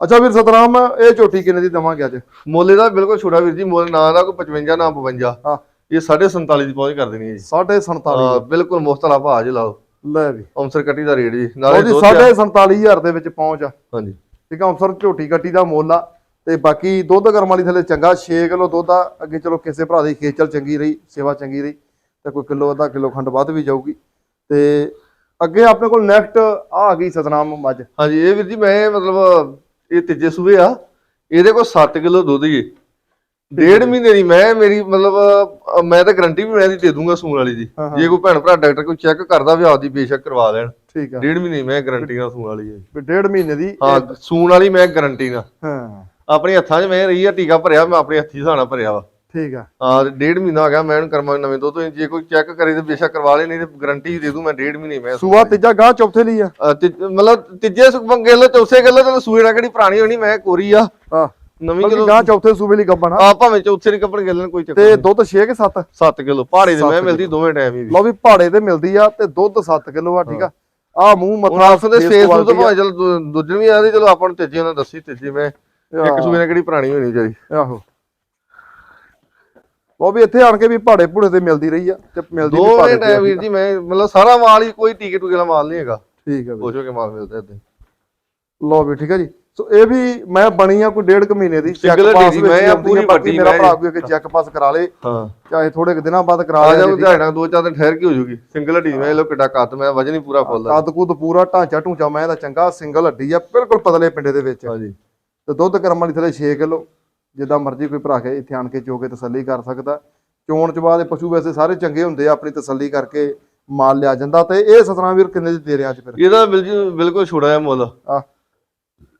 S1: ਅੱਛਾ ਵੀਰ ਸਤਨਾਮ ਇਹ ਝੋਟੀ ਕਿੰਨੇ ਦੀ ਦਵਾਂਗੇ ਅੱਜ?
S2: ਮੁੱਲ ਇਹਦਾ ਬਿਲਕੁਲ ਛੋਟਾ ਵੀਰ ਜੀ ਮੁੱਲ ਨਾ ਦਾ ਕੋਈ 55 ਨਾ 52
S1: ਹਾਂ।
S2: ਇਹ 47.5 ਦੀ ਪਹੁੰਚ ਕਰ ਦੇਣੀ ਹੈ ਜੀ।
S1: 47
S2: ਹਾਂ ਬਿਲਕੁਲ ਮੁਫਤਲਾ ਭਾਅ ਜੀ ਲਾਓ।
S1: ਲੈ ਵੀ।
S2: ਅੰਸਰ ਕੱਟੀ ਦਾ ਰੇਟ ਜੀ ਨਾਲੇ
S1: ਉਹਦੀ
S2: ਦੁੱਧ ਆ।
S1: 47000 ਦੇ ਵਿੱਚ ਪਹੁੰਚ ਆ।
S2: ਹਾਂਜੀ।
S1: ਠੀਕ ਆ ਅਫਸਰ ਝੋਟੀ ਕੱਟੀ ਦਾ ਮੁੱਲ ਆ। ਤੇ ਬਾਕੀ ਦੁੱਧ ਕਰਮ ਵਾਲੀ ਥੱਲੇ ਚੰਗਾ 6 ਕਿਲੋ ਦੁੱਧ ਆ। ਅੱਗੇ ਚਲੋ ਕਿਸੇ ਭਰਾ ਦੀ ਖੇਚਲ ਚੰਗੀ ਰਹੀ ਸੇਵਾ ਚੰਗੀ ਰਹੀ ਤੇ ਕੋਈ ਕਿਲੋ ਅੱਧਾ ਕਿਲੋ ਖੰਡ ਵੱਧ ਵੀ ਜਾਊਗੀ। ਤੇ ਅੱਗੇ ਆਪਣੇ ਕੋਲ ਨੈਕਸਟ ਆ ਆ ਗਈ ਸਤਨਾਮ ਮੱਝ
S2: ਹਾਂਜੀ ਇਹ ਵੀਰ ਜੀ ਮੈਂ ਮਤਲਬ ਇਹ ਤੀਜੇ ਸੂਬੇ ਆ ਇਹਦੇ ਕੋਲ 7 ਕਿਲੋ ਦੁੱਧ ਜੀ। ਡੇਢ ਮਹੀਨੇ ਦੀ ਮੈਂ ਮੇਰੀ ਮਤਲਬ ਮੈਂ ਤਾਂ ਗਰੰਟੀ ਵੀ ਮੈਂ ਦੀ ਦੇ ਦੂੰਗਾ ਸੂਣ ਵਾਲੀ ਦੀ। ਜੇ ਕੋਈ ਭੈਣ ਭਰਾ ਡਾਕਟਰ ਕੋਈ ਚੈੱਕ ਕਰਦਾ ਵੀ ਆਪਦੀ ਬੇਸ਼ੱਕ ਕਰਵਾ ਲੈਣ।
S1: ਠੀਕ ਆ।
S2: ਡੇਢ ਮਹੀਨੇ ਮੈਂ ਗਰੰਟੀ ਨਾਲ ਸੂਣ ਵਾਲੀ ਹੈ
S1: ਡੇਢ ਮਹੀਨੇ ਦੀ
S2: ਹਾਂ ਸੂਣ ਵਾਲੀ ਮੈਂ ਗਰੰਟੀ ਨਾਲ।
S1: ਹਾਂ।
S2: ਆਪਣੇ ਹੱਥਾਂ 'ਚ ਮੈਂ ਰਹੀ ਆ ਟੀਕਾ ਭਰਿਆ ਮੈਂ ਆਪਣੇ ਹੱਥੀ ਨਾਲ ਭਰਿਆ ਵਾ।
S1: ਠੀਕ ਆ।
S2: ਹਾਂ ਡੇਢ ਮਹੀਨਾ ਹੋ ਗਿਆ ਮੈਂ ਇਹਨੂੰ ਕਰਮਾ ਨਵੇਂ ਦੁੱਧ ਤੋਂ। ਜੇ ਕੋਈ ਚੈੱਕ ਕਰੇ ਤੇ ਬੇਸ਼ੱਕ ਕਰਵਾ ਲੈ ਨਹੀਂ ਤੇ ਗਰੰਟੀ ਦੇ ਦੂੰ ਮੈਂ ਡੇਢ ਮਹੀਨੇ ਮੈਂ
S1: ਸੂਆ ਤੀਜਾ ਗਾਂ ਚੌਥੇ ਲਈ ਆ।
S2: ਤੇ ਮਤਲਬ ਤੀਜੇ ਮੰਗੇ ਲੋ ਚੌਥੇ ਗੱਲੋਂ ਤੇ ਸੂਏ ਨਾਲ ਕਿਹੜੀ ਪੁਰਾਣੀ ਹੋਣੀ ਮੈਂ ਕੋਰੀ ਆ। ਨਵੀਂ ਕਿਲੋ
S1: ਗਾਂ ਚੌਥੇ ਸੂਬੇ ਲਈ ਗੱਬਣ ਆ।
S2: ਭਾਵੇਂ ਚੌਥੇ ਦੀ ਕੱਪੜ ਗੱਲਣ ਕੋਈ ਚੱਕਰ
S1: ਤੇ ਦੁੱਧ 6 ਕਿ 7
S2: 7 ਕਿਲੋ ਪਹਾੜੇ ਦੇ
S1: ਸੱਤ
S2: ਮੈਂ ਮਿਲਦੀ ਦੋਵੇਂ ਟਾਈਮ ਹੀ।
S1: ਲਓ ਵੀ ਪਹਾੜੇ ਤੇ ਮਿਲਦੀ ਆ ਤੇ ਦੁੱਧ 7 ਕਿਲੋ ਆ ਠੀਕ ਆ। ਆ ਮੂੰਹ
S2: ਹੁਣ
S1: ਮੱਥਾ
S2: ਦੇ
S1: face
S2: ਫੇਸ ਨੂੰ ਤਾਂ
S1: quality।
S2: ਭਾਵੇਂ ਚਲ ਦੂਜੇ ਵੀ ਆ ਰਹੀ ਚਲੋ ਆਪਾਂ ਨੂੰ ਤੀਜੇ ਨਾਲ ਦੱਸੀ ਤੀਜੇ ਮੈਂ। ਇੱਕ ਸੂਏ ਨਾਲ ਕਿਹੜੀ ਪੁਰਾਣੀ ਹੋਣੀ ਵਿਚਾਰੀ।
S1: ਆਹੋ। ਉਹ ਵੀ ਇੱਥੇ ਆਣ ਕੇ ਵੀ ਪਹਾੜੇ ਭੂੜੇ ਤੇ ਮਿਲਦੀ ਰਹੀ ਆ ਤੇ ਮਿਲਦੀ ਵੀ
S2: ਦੋਵੇਂ
S1: ਪਹਾੜੇ ਤੇ ਆ,
S2: ਟਾਈਮ ਵੀਰ ਜੀ ਮੈਂ ਮਤਲਬ ਸਾਰਾ ਮਾਲ ਹੀ ਕੋਈ ਟੀਕੇ ਟੂਕੇ ਵਾਲਾ ਮਾਲ ਨਹੀਂ ਹੈਗਾ।
S1: ਠੀਕ ਆ।
S2: ਖੁਸ਼ ਹੋ ਕੇ ਮਾਲ ਮਿਲਦਾ ਇੱਥੇ।
S1: ਲਓ ਵੀ ਠੀਕ ਹੈ ਜੀ। ਸੋ ਇਹ ਵੀ ਮੈਂ ਬਣੀ ਆ ਕੋਈ ਡੇਢ ਕੁ ਮਹੀਨੇ ਦੀ ਚੈੱਕ ਪਾਸ
S2: ਦੀ
S1: ਵਿੱਚ
S2: ਮੈਂ ਆ, ਪੂਰੀ ਵੱਡੀ
S1: ਮੇਰਾ
S2: ਮੈਂ
S1: ਭਰਾ। ਕੋਈ ਅੱਗੇ ਚੈੱਕ ਪਾਸ ਕਰਾ ਲੇ
S2: ਹਾਂ।
S1: ਚਾਹੇ ਥੋੜੇ ਕੁ ਦਿਨਾਂ ਬਾਅਦ ਕਰਾ
S2: ਆ
S1: ਲੇ
S2: ਜਾ
S1: ਜੀ।
S2: ਉਦਾਹਰਣ ਦੋ ਚਾਰ ਦਿਨ ਠਹਿਰ ਕੇ ਹੋ ਜੂਗੀ ਸਿੰਗਲ ਹੱਡੀ ਮੈਂ ਲੋ ਕਿੱਡਾ ਕੱਦ ਮੈਂ ਵਜਨ ਹੀ ਪੂਰਾ ਫੁੱਲ ਆ।
S1: ਕੱਦ ਕੁੱਦ ਪੂਰਾ ਢਾਂਚਾ ਢੂੰਚਾ ਮੈਂ ਇਹਦਾ ਚੰਗਾ ਸਿੰਗਲ ਹੱਡੀ ਆ ਬਿਲਕੁਲ ਪਤਲੇ ਪਿੰਡੇ ਦੇ ਵਿੱਚ।
S2: ਹਾਂਜੀ।
S1: ਤੇ ਦੁੱਧ ਕਰਮ ਵਾਲੀ ਥਲੇ 6 ਕਿਲੋ ਜਿੱਦਾਂ ਮਰਜ਼ੀ ਕੋਈ ਭਰਾ ਕੇ ਇੱਥੇ ਆਣ ਕੇ ਚੋ ਕੇ ਤਸੱਲੀ ਕਰ ਸਕਦਾ। ਚੋਣ ਚ ਬਾਅਦ ਇਹ ਪਸ਼ੂ ਵੈਸੇ ਸਾਰੇ ਚੰਗੇ ਹੁੰਦੇ ਆ ਆਪਣੀ ਤਸੱਲੀ ਕਰਕੇ ਮਾਲ ਲਿਆ ਜਾਂਦਾ ਤੇ ਇਹ ਸਤਨਾਮ ਵੀਰ ਕਿੰਨੇ ਦੀ ਦੇ ਰਿਹਾ ਅੱਜ ਫਿਰ?
S2: ਇਹਦਾ ਬਿਲਕੁਲ ਛੋੜਾ ਜਿਹਾ ਮੁੱਲ।
S1: ਆ।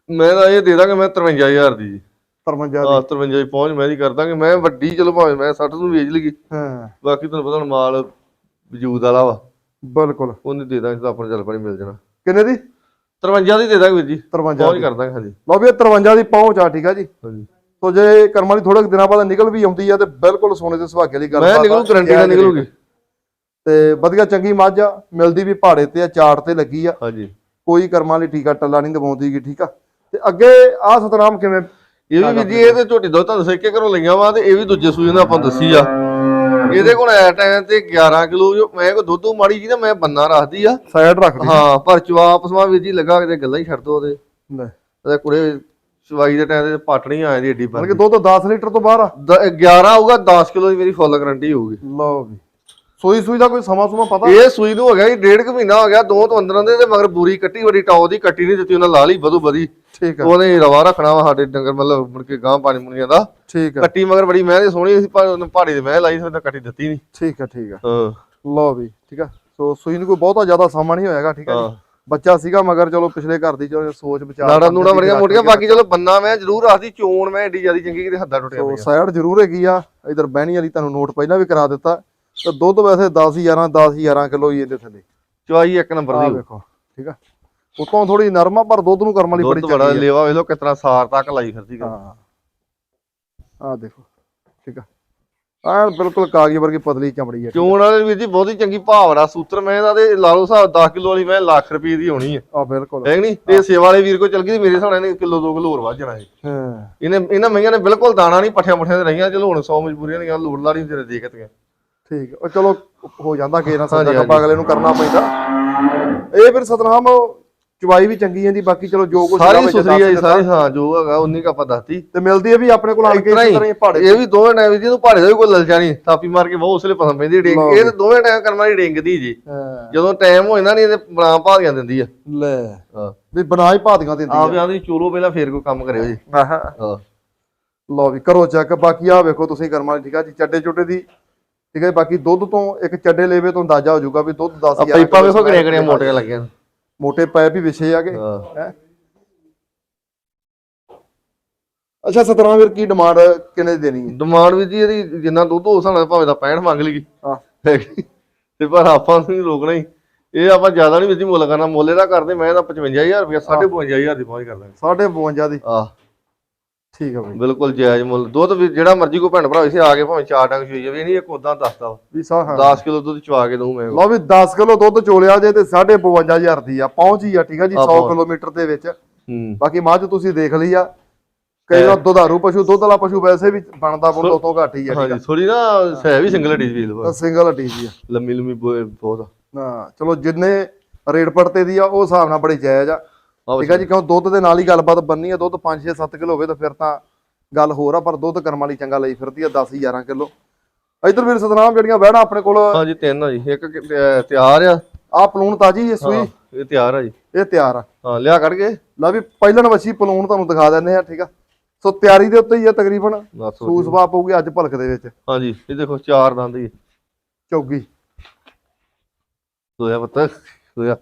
S2: ਮੈਂ ਤਾਂ ਇਹ ਦੇ ਦਾਂਗਾ ਮੈਂ 53000 ਦੀ। ਜੀ
S1: 53 ਦੀ।
S2: ਆ 53 ਦੀ ਪਹੁੰਚ ਮੈਂ ਦੀ ਕਰ ਦਾਂਗੇ। ਮੈਂ ਵੱਡੀ ਚਲੋ ਭਾਵੇਂ ਮੈਂ 60 ਨੂੰ ਵੇਚ ਲਈਗੀ
S1: ਹਾਂ।
S2: ਬਾਕੀ ਤੁਹਾਨੂੰ ਪਤਾ ਹੁਣ ਮਾਲ ਵਜੂਦ ਵਾਲਾ ਵਾ।
S1: ਬਿਲਕੁਲ।
S2: ਉਹਨੇ ਦੇ ਦਾਂਗੇ ਤਾਂ ਆਪਾਂ ਨੂੰ ਚੱਲ ਪਾਣੀ ਮਿਲ ਜਾਣਾ।
S1: ਕਿੰਨੇ ਦੀ?
S2: 53 ਦੀ ਦੇ ਦਾਂਗੇ ਵੀਰ ਜੀ।
S1: 53
S2: ਪਹੁੰਚ
S1: ਦੀ।
S2: ਕਰ ਦਾਂਗੇ ਹਾਂਜੀ।
S1: ਲਓ ਵੀ ਇਹ 53 ਦੀ ਪਹੁੰਚ ਆ ਠੀਕ ਆ ਜੀ।
S2: ਹਾਂਜੀ।
S1: ਸੋ ਜੇ ਕਰਮ ਵਾਲੀ ਥੋੜੇ ਕੁ ਦਿਨਾਂ ਬਾਅਦ ਨਿਕਲ ਵੀ ਆਉਂਦੀ ਆ ਤੇ ਬਿਲਕੁਲ ਸੋਨੇ ਦੇ ਸੁਹਾਗੇ ਵਾਲੀ ਗੱਲ
S2: ਮੈਂ। ਨਿਕਲੂ ਗਰੰਟੀ ਨਾਲ ਨਿਕਲੂਗੀ।
S1: ਤੇ ਵਧੀਆ ਚੰਗੀ ਮੱਝ ਆ ਮਿਲਦੀ ਵੀ ਪਹਾੜੇ ਤੇ ਆ ਚਾਟ ਤੇ ਲੱਗੀ ਆ।
S2: ਹਾਂਜੀ।
S1: ਕੋਈ ਕਰਮਾਂ ਲਈ ਟੀਕਾ ਟੱਲਾ ਨਹੀਂ ਦਵਾਉਂਦੀਗੀ ਠੀਕ ਆ? ਤੇ ਅੱਗੇ ਆ ਸਤਨਾਮ ਕਿਵੇਂ
S2: ਇਹ ਵੀ ਜੀ ਇਹ ਤੇ ਝੋਟੀ ਦੋ ਤੁਹਾਨੂੰ ਸਿੱਕੇ ਘਰੋਂ ਲਈਆਂ ਵਾ ਤੇ ਇਹ ਵੀ ਦੂਜੇ ਸੂਏ ਦਾ ਆਪਾਂ ਦੱਸੀ ਆ। ਇਹਦੇ ਕੋਲ ਐ ਟਾਈਮ ਤੇ 11 ਕਿਲੋ ਜੋ ਮੈਂ ਕੋ ਦੁੱਧੂ ਮਾੜੀ ਜੀ ਨਾ ਮੈਂ ਬੰਨਾ ਰੱਖਦੀ ਆ।
S1: ਸਾਈਡ ਰੱਖਦੀ।
S2: ਹਾਂ ਪਰ ਚਵਾਪ ਸਮਾ ਵੀਰ ਜੀ ਲੱਗਾ ਕਿਤੇ ਗੱਲਾਂ ਹੀ ਛੱਡ ਦੋ ਉਹਦੇ।
S1: ਲੈ।
S2: ਉਹਦੇ ਕੁੜੇ ਸਵਾਈ ਦੇ ਟਾਈਮ ਤੇ ਪਟਣੀ ਆ ਜਾਂਦੀ ਏਡੀ
S1: ਮਤਲਬ ਕਿ ਦੁੱਧ 10 ਲੀਟਰ ਤੋਂ ਬਾਹਰ ਆ?
S2: 11 ਹੋਊਗਾ 10 ਕਿਲੋ ਦੀ ਮੇਰੀ ਫੁੱਲ ਗਾਰੰਟੀ ਹੋਊਗੀ।
S1: ਲਓ ਵੀ ਸੂਈ ਸੂਈ ਦਾ ਕੋਈ ਸਮਾਂ ਸੁਮਾ ਪਤਾ?
S2: ਇਹ ਸੂਈ ਨੂੰ ਹੋ ਗਿਆ ਜੀ ਡੇਢ ਕੁ ਮਹੀਨਾ ਹੋ ਗਿਆ ਦੋ ਤੋਂ ਅੰਦਰਾਂ ਦੇ ਤੇ ਮਗਰ ਬੂਰੀ ਕੱਟੀ ਵੱਡੀ ਟਾਉ ਦੀ ਕੱਟੀ ਨਹੀਂ ਦਿੱਤੀ ਉਹਨਾਂ ਲਾ ਲਈ ਵਧੂ ਵਧੀ।
S1: ਠੀਕ ਆ।
S2: ਉਹਨੇ ਰਵਾ ਰੱਖਣਾ ਵਾ ਸਾਡੇ ਡੰਗਰ ਮਤਲਬ ਮੁੜ ਕੇ ਗਾਂ ਪਾਣੀ ਮੁੰਨੀਆਂ ਦਾ।
S1: ਠੀਕ ਆ।
S2: ਕੱਟੀ ਮਗਰ ਬੜੀ ਮੈਂ ਸੋਹਣੀ ਸੀ ਪਰ ਉਹਨੇ ਪਹਾੜੀ ਦੇ ਮੈਂ ਲਾਈ ਸੀ ਉਹਨੇ ਕੱਟੀ ਦਿੱਤੀ ਨਹੀਂ।
S1: ਠੀਕ ਆ ਠੀਕ ਆ।
S2: ਹਾਂ।
S1: ਲਓ ਵੀ ਠੀਕ ਆ। ਸੋ ਸੂਈ ਨੂੰ ਕੋਈ ਬਹੁਤਾ ਜ਼ਿਆਦਾ ਸਮਾਂ ਨਹੀਂ ਹੋਏਗਾ ਠੀਕ ਆ ਜੀ।
S2: ਹਾਂ।
S1: ਬੱਚਾ ਸੀਗਾ ਮਗਰ ਚਲੋ ਪਿਛਲੇ ਘਰ ਦੀ ਚਲੋ ਸੋਚ ਵਿਚਾਰ
S2: ਨਾੜਾ ਨੂੜਾ
S1: ਰੱਖ
S2: ਮੋਟੀਆਂ ਬਾਕੀ ਚਲੋ ਬੰਨਾ ਮੈਂ ਜ਼ਰੂਰ ਆਖਦੀ ਚੋਣ ਮੈਂ ਏਡੀ ਜਿਆਦੀ ਚੰਗੀ ਕਿਤੇ ਹੱਦਾਂ ਟੁੱਟਿਆ
S1: ਸੋ ਸਾਈਡ ਜ਼ਰੂਰ ਹੈਗੀ ਆ ਇਧਰ ਬਹਿਣੀ ਵਾਲੀ ਤੁਹਾਨੂੰ ਨੋਟ ਪਹਿਲਾਂ ਵੀ ਕਰਾ ਦਿੱਤਾ। ਤੇ ਦੁੱਧ ਵੈਸੇ 10 11 10 11 ਕਿਲੋ ਹੀ ਇਹਦੇ ਥੱਲੇ।
S2: ਚਵਾਈ ਇੱਕ ਨੰਬਰ ਦੀ।
S1: ਵੇਖੋ ਠੀਕ ਆ? ਉਤੋਂ ਥੋੜੀ ਨਰਮ ਆ ਪਰ ਦੁੱਧ ਨੂੰ ਕਰਮ ਵਾਲੀ ਬੜੀ
S2: ਦੁੱਧ ਬੜਾ
S1: ਚੰਗੀ ਆ।
S2: ਲੇਵਾ ਵੇਖ ਲੋ ਕਿਤਨਾ ਸਾਰ ਤੱਕ ਲਾਈ ਫਿਰਦੀ।
S1: ਹਾਂ। ਆ ਦੇਖੋ ਠੀਕ ਆ? ਆ ਬਿਲਕੁਲ ਕਾਗਜ਼ ਵਰਗੀ ਪਤਲੀ ਚਮੜੀ ਆ
S2: ਚੋਣ ਵਾਲੇ ਵੀਰ ਜੀ ਬਹੁਤੀ ਚੰਗੀ ਭਾਵੜਾ ਸੂਤਰ ਮੈਂ ਦਾ ਤੇ ਲਾ ਲਓ ਹਿਸਾਬ 10 ਕਿਲੋ ਵਾਲੀ ਮੈਂ ਲੱਖ ਰੁਪਏ ਦੀ ਹੋਣੀ ਹੈ।
S1: ਆ ਬਿਲਕੁਲ।
S2: ਹੈ ਨਹੀਂ? ਤੇ ਸੇਵਾ ਵਾਲੇ ਵੀਰ ਕੋ ਚਲ ਗਈ ਮੇਰੇ ਹਿਸਾਬ ਨਾਲ ਕਿਲੋ 2 ਕਿਲੋ ਹੋਰ ਵੱਧ ਜਾਣਾ ਹੈ
S1: ਹਾਂ।
S2: ਇਹਨੇ ਇਹਨਾਂ ਮਈਆਂ ਨੇ ਬਿਲਕੁਲ ਦਾਣਾ ਨਹੀਂ ਪੱਠਿਆਂ ਪੁੱਠਿਆਂ ਤੇ ਰਹੀਆਂ ਚਲੋ ਹੁਣ 100 ਮਜਬੂਰੀਆਂ ਦੀਆਂ ਲੋੜ ਲਾੜੀ ਤੇਰੇ ਦੇਖਤੀਆਂ
S1: ਠੀਕ ਆ। ਉਹ ਚਲੋ ਹੋ ਜਾਂਦਾ ਕਿ ਨਾ
S2: ਹਾਂਜੀ,
S1: ਕੱਪਾ ਅਗਲੇ ਨੂੰ ਕਰਨਾ ਪੈਂਦਾ। ਇਹ ਫਿਰ ਸਤਨਾਮ ਚਵਾਈ ਵੀ ਚੰਗੀ ਜਾਂਦੀ ਬਾਕੀ ਚਲੋ ਜੋ ਕੁਝ
S2: ਸਾਰੀ ਸੁਧਰੀ ਆਈ ਸਾਰੀ ਹਾਂ ਜੋ ਹੈਗਾ ਉਨੀ ਕਾ ਆਪਾਂ ਦੱਸਤੀ।
S1: ਤੇ ਮਿਲਦੀ ਹੈ ਵੀ ਆਪਣੇ ਕੋਲ ਆਣ ਕੇ
S2: ਇਤਨਾ
S1: ਇਸੇ
S2: ਹੀ
S1: ਤਰ੍ਹਾਂ ਹੀ ਪਹਾੜੇ
S2: ਇਹ ਵੀ ਦੋਵੇਂ ਟਾਈਮ ਜੀ ਨੂੰ ਪਹਾੜੇ ਦਾ ਵੀ ਕੋਈ ਲਲਚਾ ਨਹੀਂ। ਥਾਪੀ ਮਾਰ ਕੇ ਬਹੁਤ ਉਸਲੇ ਪਸੰਦ ਪੈਂਦੀ ਡਿੰਗ ਇਹ ਤੇ ਦੋਵੇਂ ਟਾਈਮ ਕਰਮ ਵਾਲੀ ਡਿੰਗਦੀ ਜੀ।
S1: ਹਾਂ,
S2: ਜਦੋਂ ਟਾਈਮ ਹੋ ਜਾਂਦਾ ਨਹੀਂ ਇਹਦੇ ਬਣਾ ਭਾਦੀਆਂ ਦਿੰਦੀ ਆ।
S1: ਲੈ।
S2: ਹਾਂ।
S1: ਵੀ ਬਣਾ ਹੀ ਭਾਦੀਆਂ ਦਿੰਦੀ
S2: ਆਪ ਆਂਦੀ ਚੋਲੋ ਪਹਿਲਾਂ ਫੇਰ ਕੋਈ ਕੰਮ ਕਰਿਓ ਜੀ।
S1: ਆ ਹਾਂ।
S2: ਹਾਂ।
S1: ਲਓ ਵੀ ਕਰੋ ਚੈੱਕ। ਬਾਕੀ ਆ ਵੇਖੋ ਤੁਸੀਂ ਕਰਮਾਂ ਠੀਕ ਆ ਜੀ ਚੱਡੇ ਚੁੱਟੇ ਦੀ। ਠੀਕ ਹੈ ਬਾਕੀ ਦੁੱਧ ਤੋਂ ਇੱਕ ਚੱਡੇ ਲੇਵੇ ਤੋਂ ਅੰਦਾਜ਼ਾ ਹੋ ਜਾਊਗਾ ਵੀ ਦੁੱਧ 10
S2: ਆ ਪਾਈਪਾਂ ਵੇਖੋ ਕਿਹੜੀਆਂ ਕਿਹੜੀਆਂ ਮੋਟੀਆਂ ਲੱਗੀਆਂ।
S1: ਮੋਟੇ ਪਾਈਪ ਵੀ ਵਿਛੇ ਆਗੇ।
S2: ਹਾਂ।
S1: ਹੈ? ਅੱਛਾ ਸਤਨਾਮ ਵੀਰ ਕੀ ਡਿਮਾਂਡ ਕਿੰਨੇ ਦੀ ਦੇਣੀ ਹੈ?
S2: ਡਿਮਾਂਡ ਵੀ ਜੀ ਇਹਦੀ ਜਿੰਨਾ ਦੁੱਧ ਹੋ ਸਕਦਾ ਭਾਵੇਂ ਤਾਂ 65 ਮੰਗ
S1: ਹਾਂ।
S2: ਹੈਗੀ। ਤੇ ਪਰ ਆਪਾਂ ਨੂੰ ਨਹੀਂ ਰੋਕਣਾ ਹੀ। ਇਹ ਆਪਾਂ ਜ਼ਿਆਦਾ ਨਹੀਂ ਵਿੱਚ ਮੁੱਲ ਕਰਨਾ। ਮੁੱਲ ਇਹਦਾ ਕਰਦੇ ਮੈਂ ਤਾਂ 55000 ਰੁਪਏ 55000 ਦੀ ਪਹੁੰਚ ਕਰ ਦਾਂਗੇ
S1: ਸਾਢੇ 52 ਦੀ।
S2: ਆਹ
S1: ਠੀਕ ਹੈ ਬਈ।
S2: ਬਿਲਕੁਲ ਜਾਇਜ਼ ਮੁੱਲ। ਦੁੱਧ ਵੀ ਜਿਹੜਾ ਮਰਜ਼ੀ ਕੋਈ ਭੈਣ ਭਰਾ ਇਸੇ ਆ ਕੇ ਭਾਵੇਂ ਚਾਰ ਡੰਗ ਚੋਈ ਜਾਵੇ ਨਹੀਂ ਇੱਕ ਉਦਾਂ ਦੱਸਦਾ ਵਾ।
S1: ਸਾ ਹਾਂ।
S2: 10 ਕਿਲੋ ਦੁੱਧ ਚਵਾ ਕੇ ਦਊ ਮੈਂ
S1: ਲਓ ਵੀ 10 ਕਿਲੋ ਦੁੱਧ ਚੋਲਿਆ ਜੇ ਤੇ 55000 ਦੀ ਆ ਪਹੁੰਚ ਹੀ ਆ ਠੀਕ ਆ ਜੀ 100
S2: ਆਪਾਂ-
S1: ਕਿਲੋਮੀਟਰ ਦੇ ਵਿੱਚ।
S2: ਹੂੰ।
S1: ਬਾਕੀ ਮੱਝ ਤੁਸੀਂ ਦੇਖ ਲਈ ਆ ਕਈ ਵਾਰ ਦੁਧਾਰੂ ਪਸ਼ੂ ਦੁੱਧ ਵਾਲਾ ਪਸ਼ੂ ਵੈਸੇ ਵੀ ਬਣਦਾ ਬੁੱਲ ਤੋਂ ਘੱਟ ਹੀ ਆ
S2: ਹਾਂਜੀ ਥੋੜੀ ਨਾ ਹੈ ਵੀ ਸਿੰਗਲ ਹੱਡੀ ਵਾ।
S1: ਸਿੰਗਲ ਹੱਡੀ ਜੀ ਆ।
S2: ਲੰਮੀ ਲੰਮੀ ਬਹੁਤ ਆ।
S1: ਹਾਂ ਚਲੋ ਜਿੰਨੇ ਰੇਟ ਪੜਤੇ ਦੀ ਆ ਉਹ ਹਿਸਾਬ ਨਾਲ ਬੜੀ ਜਾਇਜ਼ ਆ। ਠੀਕ ਆ ਜੀ ਕਿਉਂ ਦੁੱਧ ਦੇ ਨਾਲ ਹੀ ਗੱਲਬਾਤ ਬੰਨੀ ਆ ਦੁੱਧ 5 6 7 ਕਿਲੋ ਹੋਵੇ ਤਾਂ ਫਿਰ ਤਾਂ ਗੱਲ ਹੋਰ ਆ ਪਰ ਦੁੱਧ ਕਰਮ ਵਾਲੀ ਚੰਗਾ ਲਈ ਫਿਰਦੀ ਆ 10 11 ਕਿਲੋ। ਇਧਰ ਵੀਰ ਸਤਨਾਮ ਜਿਹੜੀਆਂ ਵਹਿਣਾ ਆਪਣੇ ਕੋਲ
S2: ਹਾਂਜੀ ਤਿੰਨ ਆ ਜੀ ਇੱਕ ਕਿ- ਤਿਆਰ ਆ।
S1: ਆ ਪਲੂਣ ਤਾਜੀ ਇਹ ਸੂਈ?
S2: ਹਾਂ, ਇਹ ਤਿਆਰ ਆ ਜੀ।
S1: ਇਹ ਤਿਆਰ ਆ।
S2: ਹਾਂ ਲਿਆ ਕਰਕੇ
S1: ਲੈ ਵੀ ਪਹਿਲਣ ਵੱਛੀ ਪਲੂਣ ਤੁਹਾਨੂੰ ਦਿਖਾ ਦਿੰਦੇ ਆ ਠੀਕ ਆ। ਸੋ ਤਿਆਰੀ ਦੇ ਉੱਤੇ ਹੀ ਆ ਤਕਰੀਬਨ
S2: ਬਸ
S1: ਸੂਸ ਵਾ ਪਊਗੀ ਅੱਜ ਭਲਕ ਦੇ ਵਿੱਚ।
S2: ਹਾਂਜੀ ਇਹ ਦੇਖੋ ਚਾਰ ਦੰਦ ਹੀ
S1: ਚੌਗੀ।
S2: ਦੋਇਆ ਪਤਾ ਦੋਇਆ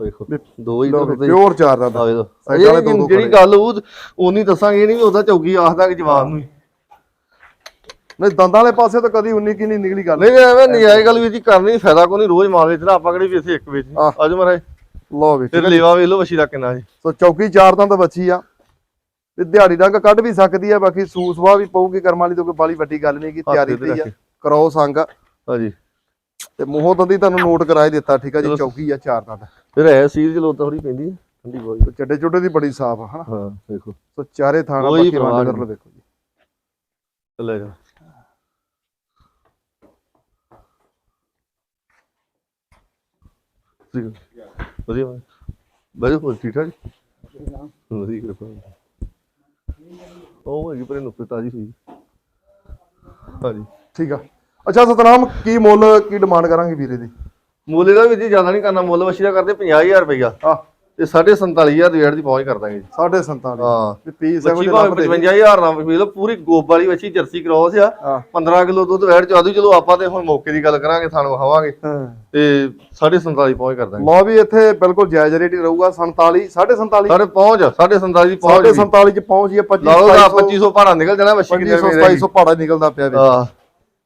S2: ਆ ਦੇਖੋ। ਦੋ ਹੀ ਤਾਂ
S1: ਪਿਓਰ ਚਾਰ ਦਾ
S2: ਆਵੇ ਦੋ
S1: ਸਾਈਡ ਵਾਲੇ ਦੋ ਦੋ
S2: ਜਿਹੜੀ ਗੱਲ ਉਹ ਉਨੀ ਦੱਸਾਂਗੇ ਇਹ ਨਹੀਂ ਵੀ ਉਹਦਾ ਚੌਕੀ ਆਖਦਾ ਕਿ ਜਵਾਬ ਨੂੰ ਹੀ।
S1: ਨਹੀਂ ਦੰਦਾਂ ਵਾਲੇ ਪਾਸੇ ਤਾਂ ਕਦੀ 19 ਕੀ ਨਹੀਂ ਨਿਕਲੀ ਗੱਲ।
S2: ਨਹੀਂ ਐਵੇਂ ਨਜਾਇਜ਼ ਗੱਲ ਵੀ ਜੀ ਕਰਨੀ ਫਾਇਦਾ ਕੋਈ ਨਹੀਂ ਰੋਜ਼ ਮਾਲ ਵੇਚਣਾ ਆਪਾਂ ਕਿਹੜੀ ਵੀ ਇੱਥੇ ਇੱਕ ਵੇਚ
S1: ਆਹ।
S2: ਅੱਜ ਮਹਾਰਾਜ।
S1: ਲਓ ਵੀ
S2: ਤੇ ਲੇਵਾ ਵੇਖ ਲਓ ਵਸ਼ੀ ਦਾ ਕਿੰਨਾ ਜੀ।
S1: ਸੋ ਚੌਕੀ ਚਾਰ ਦੰਦ ਬੱਚੀ ਆ। ਤੇ ਦਿਹਾੜੀ ਡੰਗ ਕੱਢ ਵੀ ਸਕਦੀ ਆ ਬਾਕੀ ਸੂਸਵਾ ਵੀ ਪਊਗੀ ਕਰਮ ਵਾਲੀ ਤੋਂ ਕੋਈ ਬਾਲੀ ਵੱਡੀ ਗੱਲ ਨਹੀਂ ਕਿ ਤਿਆਰੀ
S2: ਤੇ
S1: ਤੇ ਆ। ਕਰੋ ਸੰਗ।
S2: ਹਾਂਜੀ।
S1: ਤੇ ਮੂੰਹੋਂ ਦੰਦੀ ਤੁਹਾਨੂੰ ਨੋਟ ਕਰਾਏ ਦਿੱਤਾ ਠੀਕ ਆ ਜੀ ਚੌਕੀ ਆ ਚਾਰ ਦੰਦ
S2: ਫਿਰ ਐ ਸੀਲ ਚਲੋ ਤਾਂ ਥੋੜੀ ਪੈਂਦੀ ਹੈ ਠੰਡੀ ਬਹੁਤ
S1: ਤੇ ਚੱਡੇ ਚੁੱਡੇ ਦੀ ਬੜੀ ਸਾਫ਼ ਆ ਹਨਾ?
S2: ਹਾਂ ਦੇਖੋ।
S1: ਸੋ ਚਾਰੇ ਥਾਣਾ
S2: ਕੋਈ
S1: ਬਾਕੀ
S2: ਪਰਵਾਹ।
S1: ਕਰ ਦੇਖੋ ਜੀ।
S2: ਚੱਲੇ ਜਾ। ਵਧੀਆ ਬਜੋ ਹੋਰ ਠੀਕ ਠਾਕ ਜੀ? ਵਧੀਆ ਕਿਰਪਾ। ਉਹ ਹੈਗੀ ਪਰੇ ਨੁਕਤੇ ਤਾਜੀ ਹੋਈ। ਹਾਂਜੀ।
S1: ਠੀਕ ਆ। ਅੱਛਾ ਸਤਨਾਮ ਕੀ ਮੁੱਲ ਕੀ ਡਿਮਾਂਡ ਕਰਾਂਗੇ ਵੀਰੇ ਦੀ?
S2: ਮੁੱਲ ਦਾ ਵੀ ਜੀ ਜ਼ਿਆਦਾ ਨਹੀਂ ਕਰਨਾ ਮੁੱਲ ਵਸ਼ੀ ਦਾ ਕਰਦੇ 50000 ਰੁਪਇਆ
S1: ਆ
S2: ਤੇ 47500 ਦੀ ਰੇਟ ਦੀ ਪਹੁੰਚ ਕਰ ਦਾਂਗੇ ਜੀ।
S1: ਸਾਢੇ 47
S2: ਹਾਂ।
S1: ਤੇ ਪੀ
S2: ਬੱਚੀ
S1: 7
S2: ਭਾਵੇਂ 55000 ਨਾਲ ਵੇਖ ਲਓ ਪੂਰੀ ਗੋਬ ਵਾਲੀ ਵੱਛੀ ਜਰਸੀ ਕ੍ਰੋਸ ਆ।
S1: ਹਾਂ।
S2: 15 ਕਿਲੋ ਦੁੱਧ ਵੈੜ ਚਾਦੂ ਚਲੋ ਆਪਾਂ ਤੇ ਹੁਣ ਮੌਕੇ ਦੀ ਗੱਲ ਕਰਾਂਗੇ ਸਾਨੂੰ ਹਵਾਂਗੇ
S1: ਹਾਂ।
S2: ਤੇ 47.5 ਪਹੁੰਚ ਕਰ ਦਾਂਗੇ।
S1: ਲੋ ਵੀ ਇੱਥੇ ਬਿਲਕੁਲ ਜਾਇਜ਼ ਰੇਟ ਹੀ ਰਹੂਗਾ 47 47
S2: ਸਾਰੇ ਪਹੁੰਚ 47.5 ਦੀ ਪਹੁੰਚ
S1: ਸਾਢੇ
S2: ਜੀ।
S1: 47 ਚ ਪਹੁੰਚ ਗਈ 25
S2: ਲਾਓ ਦਾ 2500 ਭਾੜਾ ਨਿਕਲ ਜਾਣਾ ਵੱਛੀ ਕਿੰਨੇ
S1: 2500
S2: ਰੁਪਏ ਦੀ
S1: 2700 ਪਾੜਾ ਨਿਕਲਦਾ ਪਿਆ
S2: ਹਾਂ।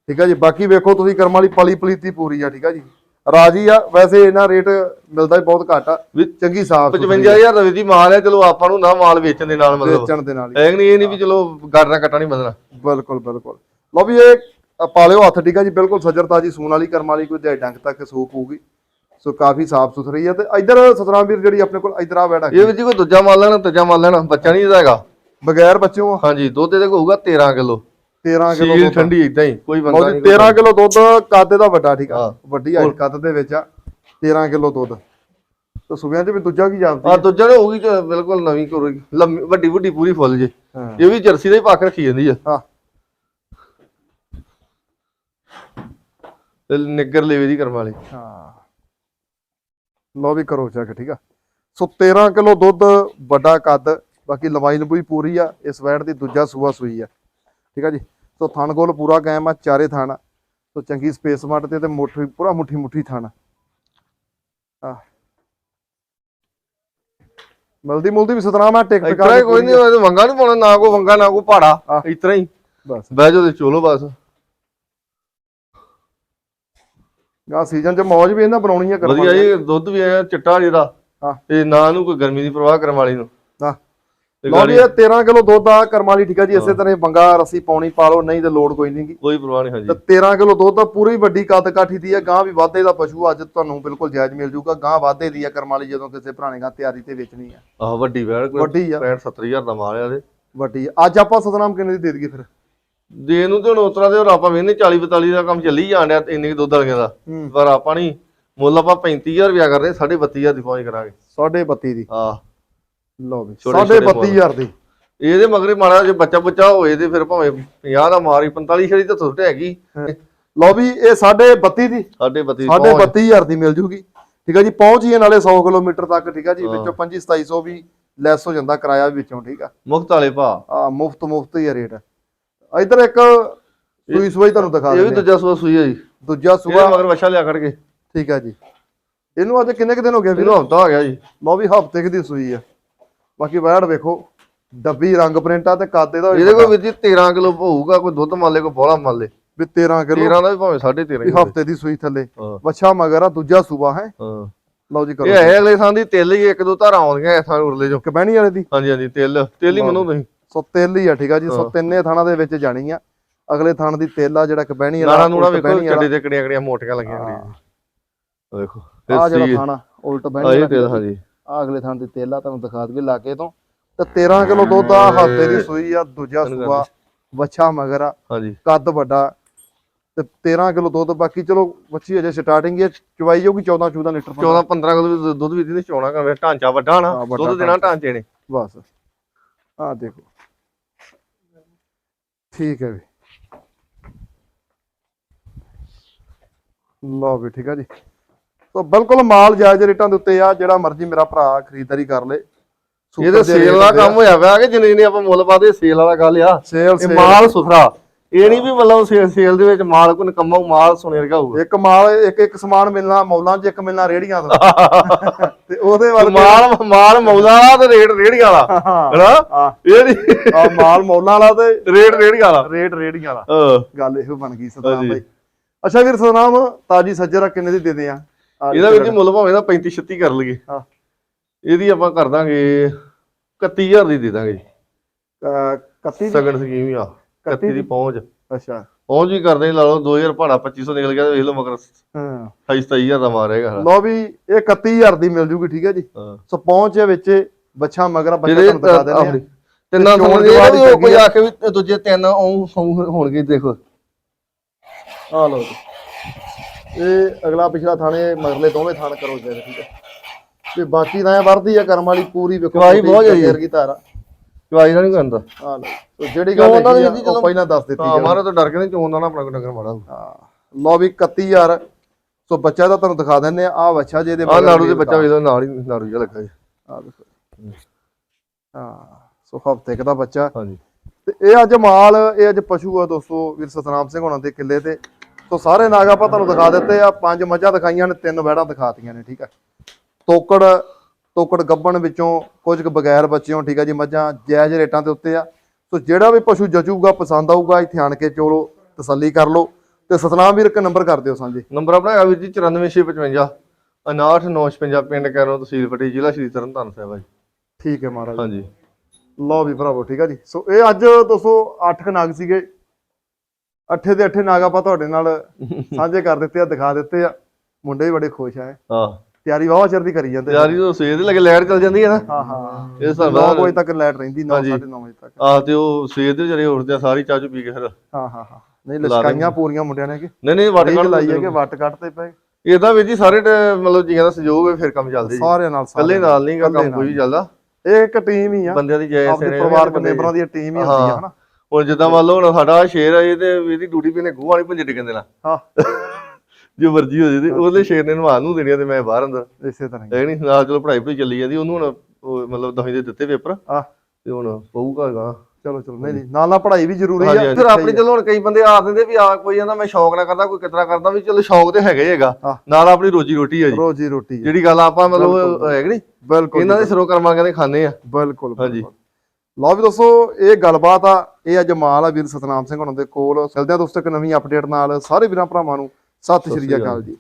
S1: ਠੀਕ ਆ ਜੀ ਬਾਕੀ ਵੇਖੋ ਤੁਸੀਂ ਕਰਮ ਵਾਲੀ ਪਲੀ ਪਲੀਤੀ ਪੂਰੀ ਆ ਠੀਕ ਆ ਜੀ। ਰਾਜੀ ਆ। ਵੈਸੇ ਇਹਨਾਂ ਰੇਟ ਮਿਲਦਾ ਹੀ ਬਹੁਤ ਘੱਟ ਆ।
S2: ਵੀ
S1: ਚੰਗੀ ਸਾਫ਼
S2: 55000 ਦਾ ਵੀ ਜੀ ਮਾਲ ਹੈ ਚਲੋ ਆਪਾਂ ਨੂੰ ਨਾ ਮਾਲ ਵੇਚਣ ਦੇ ਨਾਲ ਮਤਲਬ।
S1: ਵੇਚਣ ਦੇ ਨਾਲ ਹੀ।
S2: ਨਹੀਂ? ਇਹ ਨਹੀਂ ਵੀ ਚਲੋ ਗਾਡਰਾ ਕੱਟਾ ਨਹੀਂ ਬੰਦਣਾ
S1: ਬਿਲਕੁਲ ਬਿਲਕੁਲ। ਲਓ ਵੀ ਇਹ ਪਾਲਿਓ ਹੱਥ ਠੀਕ ਆ ਜੀ ਬਿਲਕੁਲ ਸੱਜਰਤਾ ਜੀ ਸੂਣ ਵਾਲੀ ਕਰਮ ਵਾਲੀ ਕੋਈ ਦਿਹਾੜੀ ਡੰਗ ਤੱਕ ਸੂਪ ਹੋਊਗੀ ਸੋ ਕਾਫੀ ਸਾਫ਼ ਸੁਥਰੀ ਆ ਤੇ ਇਧਰ ਸਤਨਾਮ ਵੀਰ ਜਿਹੜੀ ਆਪਣੇ ਕੋਲ ਇਧਰ ਆ ਬੈਠਾ।
S2: ਇਹ ਵੀ ਜੀ ਕੋਈ ਦੂਜਾ ਮਾਲ ਲੈਣਾ ਤੀਜਾ ਮਾਲ ਲੈਣਾ ਬੱਚਾ ਨਹੀਂ ਇਹਦਾ ਹੈਗਾ।
S1: ਬਗੈਰ ਬੱਚਿਓ
S2: ਹਾਂਜੀ ਦੁੱਧ ਇਹਦੇ ਕੋਲ ਹੋਊਗਾ 13 ਕਿਲੋ।
S1: 13 ਕਿਲੋ
S2: ਸੀਲ ਠੰਡੀ ਇਦਾਂ ਹੀ। ਕੋਈ ਬੰਦਾ
S1: ਜੀ
S2: ਨਹੀਂ
S1: 13 ਕਿਲੋ ਦੁੱਧ ਕੱਦ ਦਾ ਵੱਡਾ ਠੀਕ ਆ?
S2: ਹਾਂ।
S1: ਵੱਡੀ ਹਾਈਟ ਕੱਦ ਦੇ ਵਿੱਚ ਆ? 13 ਕਿਲੋ ਦੁੱਧ। ਤੇ ਸੁਬਿਆਂ ਚ ਵੀ ਦੂਜਾ ਕੀ ਜਾਪਦੀ
S2: ਆ ਦੂਜਾ ਨੇ ਹੋਊਗੀ ਜੋ ਬਿਲਕੁਲ ਨਵੀਂ ਕਰੋਗੀ ਲੰਮੀ ਵੱਡੀ ਵੱਡੀ ਪੂਰੀ ਫੁੱਲ ਜੇ।
S1: ਹਾਂ।
S2: ਇਹ ਵੀ ਜਰਸੀ ਦਾ ਹੀ ਪੱਕ ਰੱਖੀ ਜਾਂਦੀ ਆ।
S1: ਹਾਂ।
S2: ਤੇ ਨਿੱਗਰ ਲੇਵੇ ਦੀ ਕਰਮ ਵਾਲੀ।
S1: ਹਾਂ। ਲਓ ਵੀ ਕਰੋ ਚੈੱਕ ਠੀਕ ਆ? ਸੋ 13 ਕਿਲੋ ਦੁੱਧ ਵੱਡਾ ਕੱਦ ਬਾਕੀ ਲੰਬਾਈ ਲੰਬੂਈ ਪੂਰੀ ਆ। ਇਸ ਵੈੜ ਦੀ ਦੂਜਾ ਸੂਆ ਸੂਈ ਆ। ਠੀਕ ਆ ਜੀ? ਸੋ ਥਣ ਗੋਲ ਪੂਰਾ ਕਾਇਮ ਆ ਚਾਰੇ ਥਣ। ਸੋ ਚੰਗੀ ਸਪੇਸ ਮੱਟ ਤੇ ਤੇ ਮੁੱਠੀ ਪੂਰਾ ਮੁੱਠੀ ਮੁੱਠੀ ਥਣ ਆ। ਮਲਦੀ ਮੁਲਦੀ ਵੀ ਸਤਨਾਮ ਆ ਟਿਕ ਟਿਕਾ
S2: ਕੋਈ ਨਹੀਂ ਉਹਦੇ ਵੰਗਾ ਨਹੀਂ ਪਾਉਣਾ ਨਾ ਕੋ ਵੰਗਾ ਨਾ ਕੋ ਪਹਾੜਾ। ਇਤਰਾ ਹੀ।
S1: ਬਸ।
S2: ਬਹਿ ਜਾਓ ਤੇ ਚਲੋ ਬਸ।
S1: ਆ ਸੀਜ਼ਨ ਚ ਮੌਜ ਵੀ ਇਹਨਾਂ ਬਣਾਉਣੀ ਆ ਕਰਮ
S2: ਵਧੀਆ ਜੀ ਦੁੱਧ ਵੀ ਆਇਆ ਚਿੱਟਾ ਜਿਹਦਾ
S1: ਹਾਂ।
S2: ਤੇ ਨਾ ਨੂੰ ਕੋਈ ਗਰਮੀ ਦੀ ਪਰਵਾਹ ਕਰਨ ਵਾਲੀ ਨੂੰ।
S1: ਹਾਂ ਲਓ ਜੀ
S2: ਗਾੜੀ
S1: ਇਹ 13 ਕਿਲੋ ਦੁੱਧ ਆ ਕਰਮ ਵਾਲੀ ਠੀਕ ਆ ਜੀ ਇਸੇ ਤਰ੍ਹਾਂ ਹੀ ਬੰਗਾ ਰੱਸੀ ਪਾਉਣੀ ਪਾ ਲਓ ਨਹੀਂ ਤੇ ਲੋੜ ਕੋਈ ਨਹੀਂ ਗੀ।
S2: ਕੋਈ ਪਰਵਾਹ ਨਹੀਂ ਹਾਂਜੀ।
S1: ਤੇ 13 ਕਿਲੋ ਦੁੱਧ ਆ ਪੂਰੀ ਵੱਡੀ ਕੱਦ ਕਾਠੀ ਦੀ ਆ ਗਾਂ ਵੀ ਵਾਧੇ ਦਾ ਪਸ਼ੂ ਅੱਜ ਤੁਹਾਨੂੰ ਬਿਲਕੁਲ ਜਾਇਜ਼ ਮਿਲ ਜੂਗਾ ਗਾਂ ਵਾਧੇ ਦੀ ਆ ਕਰਮ ਵਾਲੀ ਜਦੋਂ ਕਿਸੇ ਭਰਾਣੇ ਗਾਂ ਤਿਆਰੀ ਤੇ ਵੇਚਣੀ ਆ।
S2: ਆਹ ਵੱਡੀ ਵੈੜ
S1: ਵੱਡੀ ਆ।
S2: 65 70000 ਦਾ ਮਾਲ ਆ ਇਹਦੇ।
S1: ਵੱਡੀ। ਅੱਜ ਆਪਾਂ ਸਤਨਾਮ ਕਿੰਨੇ ਦੀ ਦੇ ਦਈਏ ਫਿਰ?
S2: ਦੇ ਨੂੰ ਤੇ ਹੁਣ ਉਤਰਾ ਦੇ ਹੋਰ ਆਪਾਂ ਵੇਨੇ 40 42 ਦਾ ਕੰਮ ਚੱਲੀ ਜਾਣ ਡਿਆ ਇੰਨੇ ਦੁੱਧ ਵਾਲੀਆਂ ਦਾ।
S1: ਹੂੰ।
S2: ਪਰ ਆਪਾਂ ਨਹੀਂ ਮੁੱਲ ਆਪਾਂ 35000 ਰੁਪਿਆ ਕਰ ਰਹੇ 32500 ਦੀ ਪਹੁੰਚ ਕਰਾਂਗੇ।
S1: 32.5 ਦੀ।
S2: ਆਹ
S1: ਲਓ ਵੀ
S2: ਛੋਟੇ ਛੋਟੇ
S1: 32000 ਦੀ।
S2: ਇਹਦੇ ਮਗਰੇ ਮਾੜਾ ਜੇ ਬੱਚਾ ਬੱਚਾ ਹੋਏ ਤੇ ਫਿਰ ਭਾਵੇਂ 50 ਦਾ ਮਾਰੀ 45 ਛੜੀ ਤਾਂ ਥੋੜੇ ਹੈਗੀ।
S1: ਲਓ ਵੀ ਇਹ 32.5 ਦੀ।
S2: ਸਾਡੇ 32
S1: ਸਾਢੇ 32000 ਦੀ ਮਿਲ ਜੂਗੀ। ਠੀਕ ਆ ਜੀ ਪਹੁੰਚ ਹੀ ਨਾਲੇ 100 ਕਿਲੋਮੀਟਰ ਤੱਕ ਠੀਕ ਆ ਜੀ ਵਿੱਚੋਂ 25 2700 ਵੀ ਲੈਸ ਹੋ ਜਾਂਦਾ ਕਿਰਾਇਆ ਵੀ ਵਿੱਚੋਂ ਠੀਕ ਆ।
S2: ਮੁਕਤ ਵਾਲੇ ਭਾ
S1: ਆ ਮੁਫਤ ਮੁਫਤ ਹੀ ਆ ਰੇਟ। ਇਧਰ ਇੱਕ ਸੂਈ ਸੂਈ ਤੁਹਾਨੂੰ ਦਿਖਾ
S2: ਇਹ ਵੀ
S1: ਦਿੰਦੇ ਆ।
S2: ਦੂਜਾ ਸੂਆ ਸੂਈ ਹੈ ਜੀ।
S1: ਦੂਜਾ
S2: ਇਹਦੇ
S1: ਸੂਆ।
S2: ਮਗਰ ਵਛਾ ਲਿਆ ਖੜ ਕੇ।
S1: ਠੀਕ ਆ ਜੀ। ਇਹਨੂੰ ਅੱਜ ਕਿੰਨੇ ਕੁ ਦਿਨ ਹੋ ਗਏ ਵੀਰ?
S2: ਇਹਨੂੰ ਹਫਤਾ ਹੋ ਗਿਆ ਜੀ।
S1: ਲਓ ਵੀ ਹਫ਼ਤੇ ਕੁ ਦੀ ਸੂਈ ਆ। ਬਾਕੀ ਵੈੜ ਵੇਖੋ ਡੱਬੀ ਰੰਗ ਪ੍ਰਿੰਟ ਆ ਤੇ ਕਾਦੇ ਦਾ ਵੀ
S2: ਇਹਦੇ ਕੋਲ ਵੀ ਜੀ 13 ਕਿਲੋ ਹੋਊਗਾ ਕੋਈ ਦੁੱਧ ਮੰਨ ਲੇ ਕੋਈ ਬੋਲਾ ਮੰਨ ਲੇ
S1: ਵੀ 13 ਕਿਲੋ
S2: 13 ਦਾ ਵੀ ਭਾਵੇਂ 13.5
S1: ਵੀ ਹਫ਼ਤੇ ਦੀ ਸੂਈ ਥੱਲੇ। ਵੱਛਾ ਮਗਰ ਆ ਦੂਜਾ ਸੂਆ ਹੈ? ਲਓ ਜੀ ਕਰੋ
S2: ਇਹ ਹੈ ਅਗਲੇ ਥਾਂ ਦੀ ਤਿੱਲ ਹੀ ਇੱਕ ਦੋ ਧਾਰਾਂ ਆਉਂਦੀਆਂ ਇਸ ਉਰਲੇ ਜੋ
S1: ਕਬੈਣੀ ਵਾਲੇ ਦੀ?
S2: ਹਾਂਜੀ ਹਾਂਜੀ ਤਿੱਲ। ਤਿੱਲ ਹੀ ਮੰਨੋ ਤੁਸੀਂ।
S1: ਸੋ ਤਿਲ ਹੀ ਆ ਠੀਕ ਆ ਜੀ। ਸੋ ਤਿੰਨੇ ਥਾਣਾ ਦੇ ਵਿੱਚ ਜਾਣੀ ਆ। ਅਗਲੇ ਥਾਣ ਦੀ ਤਿਲ ਆ ਜਿਹੜਾ ਕਬੈਣੀ
S2: ਨਾੜਾ ਨੂੜਾ
S1: ਉਲਟ
S2: ਵੇਖੋ
S1: ਵਾਲਾ।
S2: ਚੱਡੇ ਤੇ ਕੜੀਆਂ ਕੜੀਆਂ ਮੋਟੀਆਂ ਲੱਗੀਆਂ ਖੜੀਆਂ ਵੇਖੋ
S1: ਆ ਜਿਹੜਾ
S2: ਸੀ
S1: ਥਾਣਾ ਉਲਟ
S2: ਆ
S1: ਬਹਿਣੀ
S2: ਤਿੱਲ ਹਾਂਜੀ।
S1: ਆ ਅਗਲੇ ਥਾਂ ਦੀ ਤਿਲ ਤੁਹਾਨੂੰ ਦਿਖਾ ਦਈਏ ਲਾਗੇ ਤੋਂ। ਤੇ 13 ਕਿਲੋ ਦੁੱਧ ਆ ਹਫ਼ਤੇ ਦੀ ਸੂਈ ਆ ਦੂਜਾ ਸੂਆ ਵੱਛਾ ਮਗਰ ਆ
S2: ਹਾਂਜੀ।
S1: ਕੱਦ ਵੱਡਾ। ਤੇ 13 ਕਿਲੋ ਦੁੱਧ ਬਾਕੀ ਚਲੋ ਵੱਛੀ ਅਜੇ ਸਟਾਰਟਿੰਗ ਹੈ ਚਵਾਈ ਜਾਊਗੀ 14 14 ਲੀਟਰ
S2: 14 15 ਕਿਲੋ ਦੁੱਧ ਵੀ ਦੀ ਚੋਣਾ ਕਰ ਢਾਂਚਾ ਵੱਡਾ ਨਾ
S1: ਹਾਂ,
S2: ਦੁੱਧ ਦੇਣਾ ਢਾਂਚੇ ਨੇ।
S1: ਬਸ। ਆ ਦੇਖੋ। ਠੀਕ ਹੈ ਵੀ ਲਓ ਵੀ ਠੀਕ ਆ ਜੀ। ਸੋ ਬਿਲਕੁਲ ਮਾਲ ਜਾਇਜ਼ ਰੇਟਾਂ ਦੇ ਉੱਤੇ ਆ ਜਿਹੜਾ ਮਰਜ਼ੀ ਮੇਰਾ ਭਰਾ ਖਰੀਦਦਾਰੀ ਕਰ ਲੇ।
S2: ਇਹਦੇ ਸੇਲ ਦਾ ਕੰਮ ਹੋਇਆ ਪਿਆ ਕਿ ਜਿੰਨੇ ਜਿੰਨੇ ਆਪਾਂ ਮੁੱਲ ਪਾਦੇ ਸੇਲ ਵਾਲਾ ਗੱਲ ਆ।
S1: ਸੇਲ
S2: ਇਹ ਮਾਲ ਸੁਥਰਾ। ਇਹ ਨਹੀਂ ਵੀ ਮਤਲਬ ਸੇਲ ਸੇਲ ਦੇ ਵਿੱਚ ਮਾਲ ਕੋਈ ਨਕਮਾ ਮਾਲ ਸੁਣੇ ਵਰਗਾ ਹੋਊਗਾ।
S1: ਇੱਕ ਮਾਲ ਇੱਕ ਇੱਕ ਸਮਾਨ ਮਿਲਣਾ ਮੌਲਾਂ 'ਚ ਇੱਕ ਮਿਲਣਾ ਰੇੜੀਆਂ ਤੋਂ [laughs] ਤੇ ਉਹਦੇ ਵੱਲ
S2: ਮਾਲ ਮਾਲ ਮੌਲਾ ਵਾਲਾ ਤੇ ਰੇਟ ਰੇੜੀਆਂ ਵਾਲਾ।
S1: ਹਾਂ
S2: ਹੈਨਾ? ਇਹ ਨਹੀਂ
S1: ਆ ਮਾਲ ਮੌਲਾਂ ਵਾਲਾ ਤੇ
S2: ਰੇਟ ਰੇੜੀਆਂ ਵਾਲਾ।
S1: ਰੇਟ ਰੇੜੀਆਂ ਵਾਲਾ। ਗੱਲ ਇਹੋ ਬਣ ਗਈ ਸਤਨਾਮ। ਭਾਈ ਅੱਛਾ ਵੀਰ ਸਤਨਾਮ ਤਾਜੀ ਸੱਜਰਾ ਕਿੰਨੇ ਦੀ ਦੇ ਦੇ ਆ?
S2: ਇਹਦਾ ਵਿੱਚ ਮੁੱਲ ਭਾਵੇਂ ਦਾ 35 36 ਕਰ ਲਈਏ।
S1: ਹਾਂ।
S2: ਇਹਦੀ ਆਪਾਂ ਕਰ ਦਾਂਗੇ 31000 ਦੀ ਦੇ ਦਾਂਗੇ ਜੀ।
S1: ਅਹ, 31 ਦੀ?
S2: ਸਗਨ ਸਕੀਮ ਆ 31 ਦੀ ਪਹੁੰਚ।
S1: ਅੱਛਾ।
S2: ਪਹੁੰਚ ਵੀ ਕਰਦੇ ਲਾ ਲਓ 2000 ਭਾੜਾ 2500 ਨਿਕਲ ਗਿਆ ਵੇਖ ਲਓ ਮਗਰ
S1: ਹਾਂ।
S2: 28 27000 ਦਾ ਮਾਰ ਰਹੇਗਾ
S1: ਲਓ ਵੀ ਇਹ 31000 ਦੀ ਮਿਲ ਜੂਗੀ ਠੀਕ ਹੈ ਜੀ? ਸੋ ਪਹੁੰਚ ਦੇ ਵਿੱਚ ਬੱਚਾ ਮਗਰ ਬੱਚਾ ਤੁਹਾਨੂੰ ਦਿਖਾ ਦਿੰਦੇ ਆ
S2: ਤਿੰਨਾਂ ਵੀ
S1: ਹੀ
S2: ਕੋਈ
S1: ਆ।
S2: ਕੇ ਵੀ ਦੂਜੇ ਤਿੰਨ ਹੋਣਗੇ ਦੇਖੋ।
S1: ਆ ਲਓ ਜੀ। ਇਹ ਅਗਲਾ ਪਿਛਲਾ ਥਾਣੇ ਮਗਰਲੇ ਦੋਵੇਂ ਥਾਣ ਕਰੋ ਜੇ ਠੀਕ ਹੈ। ਤੇ ਬਾਕੀ ਤਾਂ ਐ ਵਰਦੀ ਆ ਕਰਮ ਵਾਲੀ ਪੂਰੀ ਵੇਖੋ
S2: ਚਵਾਈ ਬਹੁਤ ਜ਼ਿਆਦੀ
S1: ਕੀ ਧਾਰਾ।
S2: ਚਵਾਈ ਦਾ ਨਹੀਂ ਕਰਦਾ
S1: ਆ ਲਓ ਸੋ ਜਿਹੜੀ ਗੱਲ
S2: ਚੋਣ ਦਾ
S1: ਹੈਗੀ ਆ, ਉਹ ਪਹਿਲਾਂ ਦੱਸ ਦਿੱਤੀ
S2: ਹਾਂ ਮਾਰਾ ਤਾਂ ਡਰ ਕੇ ਨਹੀਂ ਚੋਂਦਾ ਨਾ ਆਪਣਾ ਕੋਈ ਡੰਗਰ ਮਾੜਾ
S1: ਹਾਂ ਲਓ ਵੀ 31000 ਸੋ ਬੱਚਾ ਦਾ ਤੁਹਾਨੂੰ ਦਿਖਾ ਦਿੰਦੇ ਆ ਆ ਬੱਚਾ ਜੇ ਇਹਦੇ
S2: ਆ ਨਾੜੂ ਦੇ
S1: ਵੀ
S2: ਬੱਚਾ ਵੇਖ ਨਾਲ ਹੀ ਨਾੜੂ ਜਿਹਾ ਲੱਗਾ ਜੀ
S1: ਆ ਦੇਖੋ ਹਾਂ ਸੋ ਹਫ਼ਤੇ ਦਾ ਬੱਚਾ।
S2: ਹਾਂਜੀ।
S1: ਤੇ ਇਹ ਅੱਜ ਮਾਲ ਇਹ ਅੱਜ ਪਸ਼ੂ ਆ ਦੋਸਤੋ ਵੀਰ ਸਤਨਾਮ ਸਿੰਘ ਹੋਣਾ ਦੇ ਕਿੱਲੇ ਤੇ। ਸੋ ਸਾਰੇ ਨਾਗ ਆਪਾਂ ਤੁਹਾਨੂੰ ਦਿਖਾ ਦਿੱਤੇ ਆ ਪੰਜ ਮੱਝਾਂ ਦਿਖਾਈਆਂ ਨੇ ਤਿੰਨ ਵੈੜਾਂ ਦਿਖਾਤੀਆਂ ਨੇ ਠੀਕ ਹੈ ਤੋਕੜ ਤੋਕੜ ਗੱਬਣ ਵਿੱਚੋਂ ਕੁਝ ਕੁ ਬਗੈਰ ਬੱਚਿਆਂ ਠੀਕ ਹੈ ਜੀ ਮੱਝਾਂ ਜਾਇਜ਼ ਰੇਟਾਂ ਦੇ ਉੱਤੇ ਆ। ਸੋ ਜਿਹੜਾ ਵੀ ਪਸ਼ੂ ਜਚੂਗਾ ਪਸੰਦ ਆਊਗਾ ਇੱਥੇ ਆਣ ਕੇ ਚੋਲੋ ਤਸੱਲੀ ਕਰ ਲਓ ਤੇ ਸਤਨਾਮ ਵੀਰ ਇੱਕ ਨੰਬਰ ਕਰ ਦਿਓ ਸਾਂਝੇ।
S2: ਨੰਬਰ ਆਪਣਾ ਹੈਗਾ ਵੀਰ ਜੀ 94655 59956 ਪਿੰਡ ਕੈਰੋਂ ਤਹਿਸੀਲ ਪੱਟੀ ਜ਼ਿਲ੍ਹਾ ਸ਼੍ਰੀ ਤਰਨਤਾਰਨ ਸਾਹਿਬ ਆ ਜੀ।
S1: ਠੀਕ ਹੈ ਮਹਾਰਾਜ।
S2: ਹਾਂਜੀ।
S1: ਲਓ ਵੀ ਭਰਾਵੋ ਠੀਕ ਆ ਜੀ। ਸੋ ਇਹ ਅੱਜ ਦੋਸਤੋ 8 ਨਾਗ ਸੀਗੇ ਅੱਠੇ ਦੇ ਅੱਠੇ ਨਾਗ ਆਪਾਂ ਤੁਹਾਡੇ ਨਾਲ [laughs] ਸਾਂਝੇ ਕਰ ਦਿੱਤੇ ਆ ਦਿਖਾ ਦਿੱਤੇ ਆ। ਮੁੰਡੇ ਵੀ ਬੜੇ ਖੁਸ਼ ਆ
S2: ਹਾਂ
S1: ਤਿਆਰੀ ਵਾਵਾ ਚਿਰ ਦੀ ਕਰੀ ਜਾਂਦੇ
S2: ਯਾਰੀ ਤੋਂ ਸਵੇਰ ਦੇ ਲੱਗੇ ਲਾਈਟ ਚੱਲ ਜਾਂਦੀ ਹੈ ਨਾ।
S1: ਹਾਂ ਹਾਂ।
S2: ਇਹ ਹਿਸਾਬ
S1: 9
S2: ਨਾਲ
S1: ਵਜੇ ਤੱਕ ਲਾਈਟ ਰਹਿੰਦੀ 9
S2: ਹਾਂਜੀ।
S1: 9:30 ਵਜੇ ਤੱਕ।
S2: ਆਹ ਤੇ ਉਹ ਸਵੇਰ ਦੇ ਵਿਚਾਰੇ ਉੱਠਦੇ ਆ ਸਾਰੀ ਚਾਹ ਚੂ ਪੀ ਕੇ ਫਿਰ।
S1: ਹਾਂ ਹਾਂ ਹਾਂ। ਨਹੀਂ ਲਸ਼ਕਾਈਆਂ ਪੂਰੀਆਂ ਮੁੰਡਿਆਂ ਨੇ ਕਿ?
S2: ਨਹੀਂ ਨਹੀਂ ਵੱਟ ਕੱਢ
S1: ਲਾਈ ਹੈ ਕਿ ਵੱਟ ਕੱਢਤੇ ਪਏ?
S2: ਇਹਦਾ ਵੀਰ ਜੀ ਸਾਰੇ ਮਤਲਬ ਜੀਆਂ ਦਾ ਸਹਿਯੋਗ ਹੈ ਫਿਰ ਕੰਮ ਚੱਲਦੇ ਜੀ।
S1: ਸਾਰਿਆਂ ਨਾਲ
S2: ਇਕੱਲੇ ਨਾਲ। ਨਹੀਂ ਕੰਮ ਕੋਈ ਵੀ ਚੱਲਦਾ।
S1: ਇਹ ਇੱਕ ਟੀਮ ਹੀ ਆ।
S2: ਬੰਦਿਆਂ ਦੀ
S1: ਆਪਣੇ
S2: ਸੇਨੇ
S1: ਪਰਿਵਾਰਕ ਮੈਂਬਰਾਂ ਦੀ ਟੀਮ ਹੀ ਹੁੰਦੀ
S2: ਹਾਂ।
S1: ਹਨਾ।
S2: ਹੁਣ ਜਿੱਦਾਂ ਮੰਨ ਲਓ ਹੁਣ ਸਾਡਾ ਸ਼ੇਰ ਆ ਇਹ ਤੇ ਇਹਦੀ ਡਿਊਟੀ ਵੀ ਨੇ ਗੂਹ ਵਾਲੀ ਭੰਜੇ ਟਿਕਣ ਦੇਣਾ।
S1: ਹਾਂ।
S2: ਜੋ ਮਰਜ਼ੀ ਹੋ ਜੇ ਤੇ ਉਹਦੇ ਸ਼ੇਰ ਨੇ ਨਵਾ ਨੂੰ ਦੇਣੀਆਂ ਤੇ ਮੈਂ ਬਾਹਰ ਅੰਦਰ।
S1: ਇਸੇ ਤਰ੍ਹਾਂ ਹੀ।
S2: ਹੈ ਨਹੀਂ ਨਾਲ ਚਲੋ ਪੜ੍ਹਾਈ ਪੜ੍ਹਾਈ ਚੱਲੀ ਜਾਂਦੀ ਉਹਨੂੰ ਹੁਣ ਉਹ ਮਤਲਬ ਦਹੀਂ ਦੇ ਦਿੱਤੇ ਪੇਪਰ।
S1: ਆ
S2: ਤੇ ਹੁਣ ਪਊਗਾ ਗਾ
S1: ਚਲੋ ਚਲੋ ਨਹੀਂ ਨਹੀਂ ਨਾਲ ਨਾਲ ਪੜ੍ਹਾਈ ਵੀ ਜ਼ਰੂਰੀ
S2: ਹਾਂਜੀ
S1: ਆ।
S2: ਹਾਂਜੀ। ਫਿਰ ਆਪਣੀ ਚਲੋ ਹੁਣ ਕਈ ਬੰਦੇ ਆ ਦਿੰਦੇ ਵੀ ਆ ਕੋਈ ਜਾਂਦਾ ਮੈਂ ਸ਼ੌਕ ਨਾਲ ਕਰਦਾ ਕੋਈ ਕਿਤਨਾ ਕਰਦਾ ਵੀ ਚਲੋ ਸ਼ੌਕ ਤੇ ਹੈਗਾ ਹੀ ਹੈਗਾ।
S1: ਹਾਂ।
S2: ਨਾਲ ਆਪਣੀ ਰੋਜੀ ਰੋਟੀ ਆ ਜੀ।
S1: ਰੋਜੀ ਰੋਟੀ ਆ।
S2: ਜਿਹੜੀ ਗੱਲ ਆਪਾਂ ਮਤਲਬ ਹੈ ਕਿ ਨਹੀਂ
S1: ਬਿਲਕੁਲ
S2: ਇਹਨਾਂ ਦੇ ਸਿਰੋਂ ਕਰਮਾਂ ਕਹਿੰਦੇ ਖਾਣੇ ਆ।
S1: ਬਿਲਕੁਲ
S2: ਹਾਂਜੀ।
S1: ਬਿਲਕੁਲ। ਲਓ ਵੀ ਦੋਸਤੋ ਇਹ ਗੱਲਬਾਤ ਆ ਇਹ ਅੱਜ ਮਾਲ ਆ ਵੀਰ ਸਤਨਾਮ ਸਿੰਘ ਹੁਣਾਂ ਦੇ ਕੋਲ। ਮਿਲਦੇ ਆ ਦੋਸਤੋ ਇੱਕ ਨਵੀਂ ਅਪਡੇਟ ਨਾਲ। ਸਾਰੇ ਵੀਰਾਂ ਭਰਾਵਾਂ ਨੂੰ ਸਤਿ ਸ਼੍ਰੀ ਅਕਾਲ ਜੀ।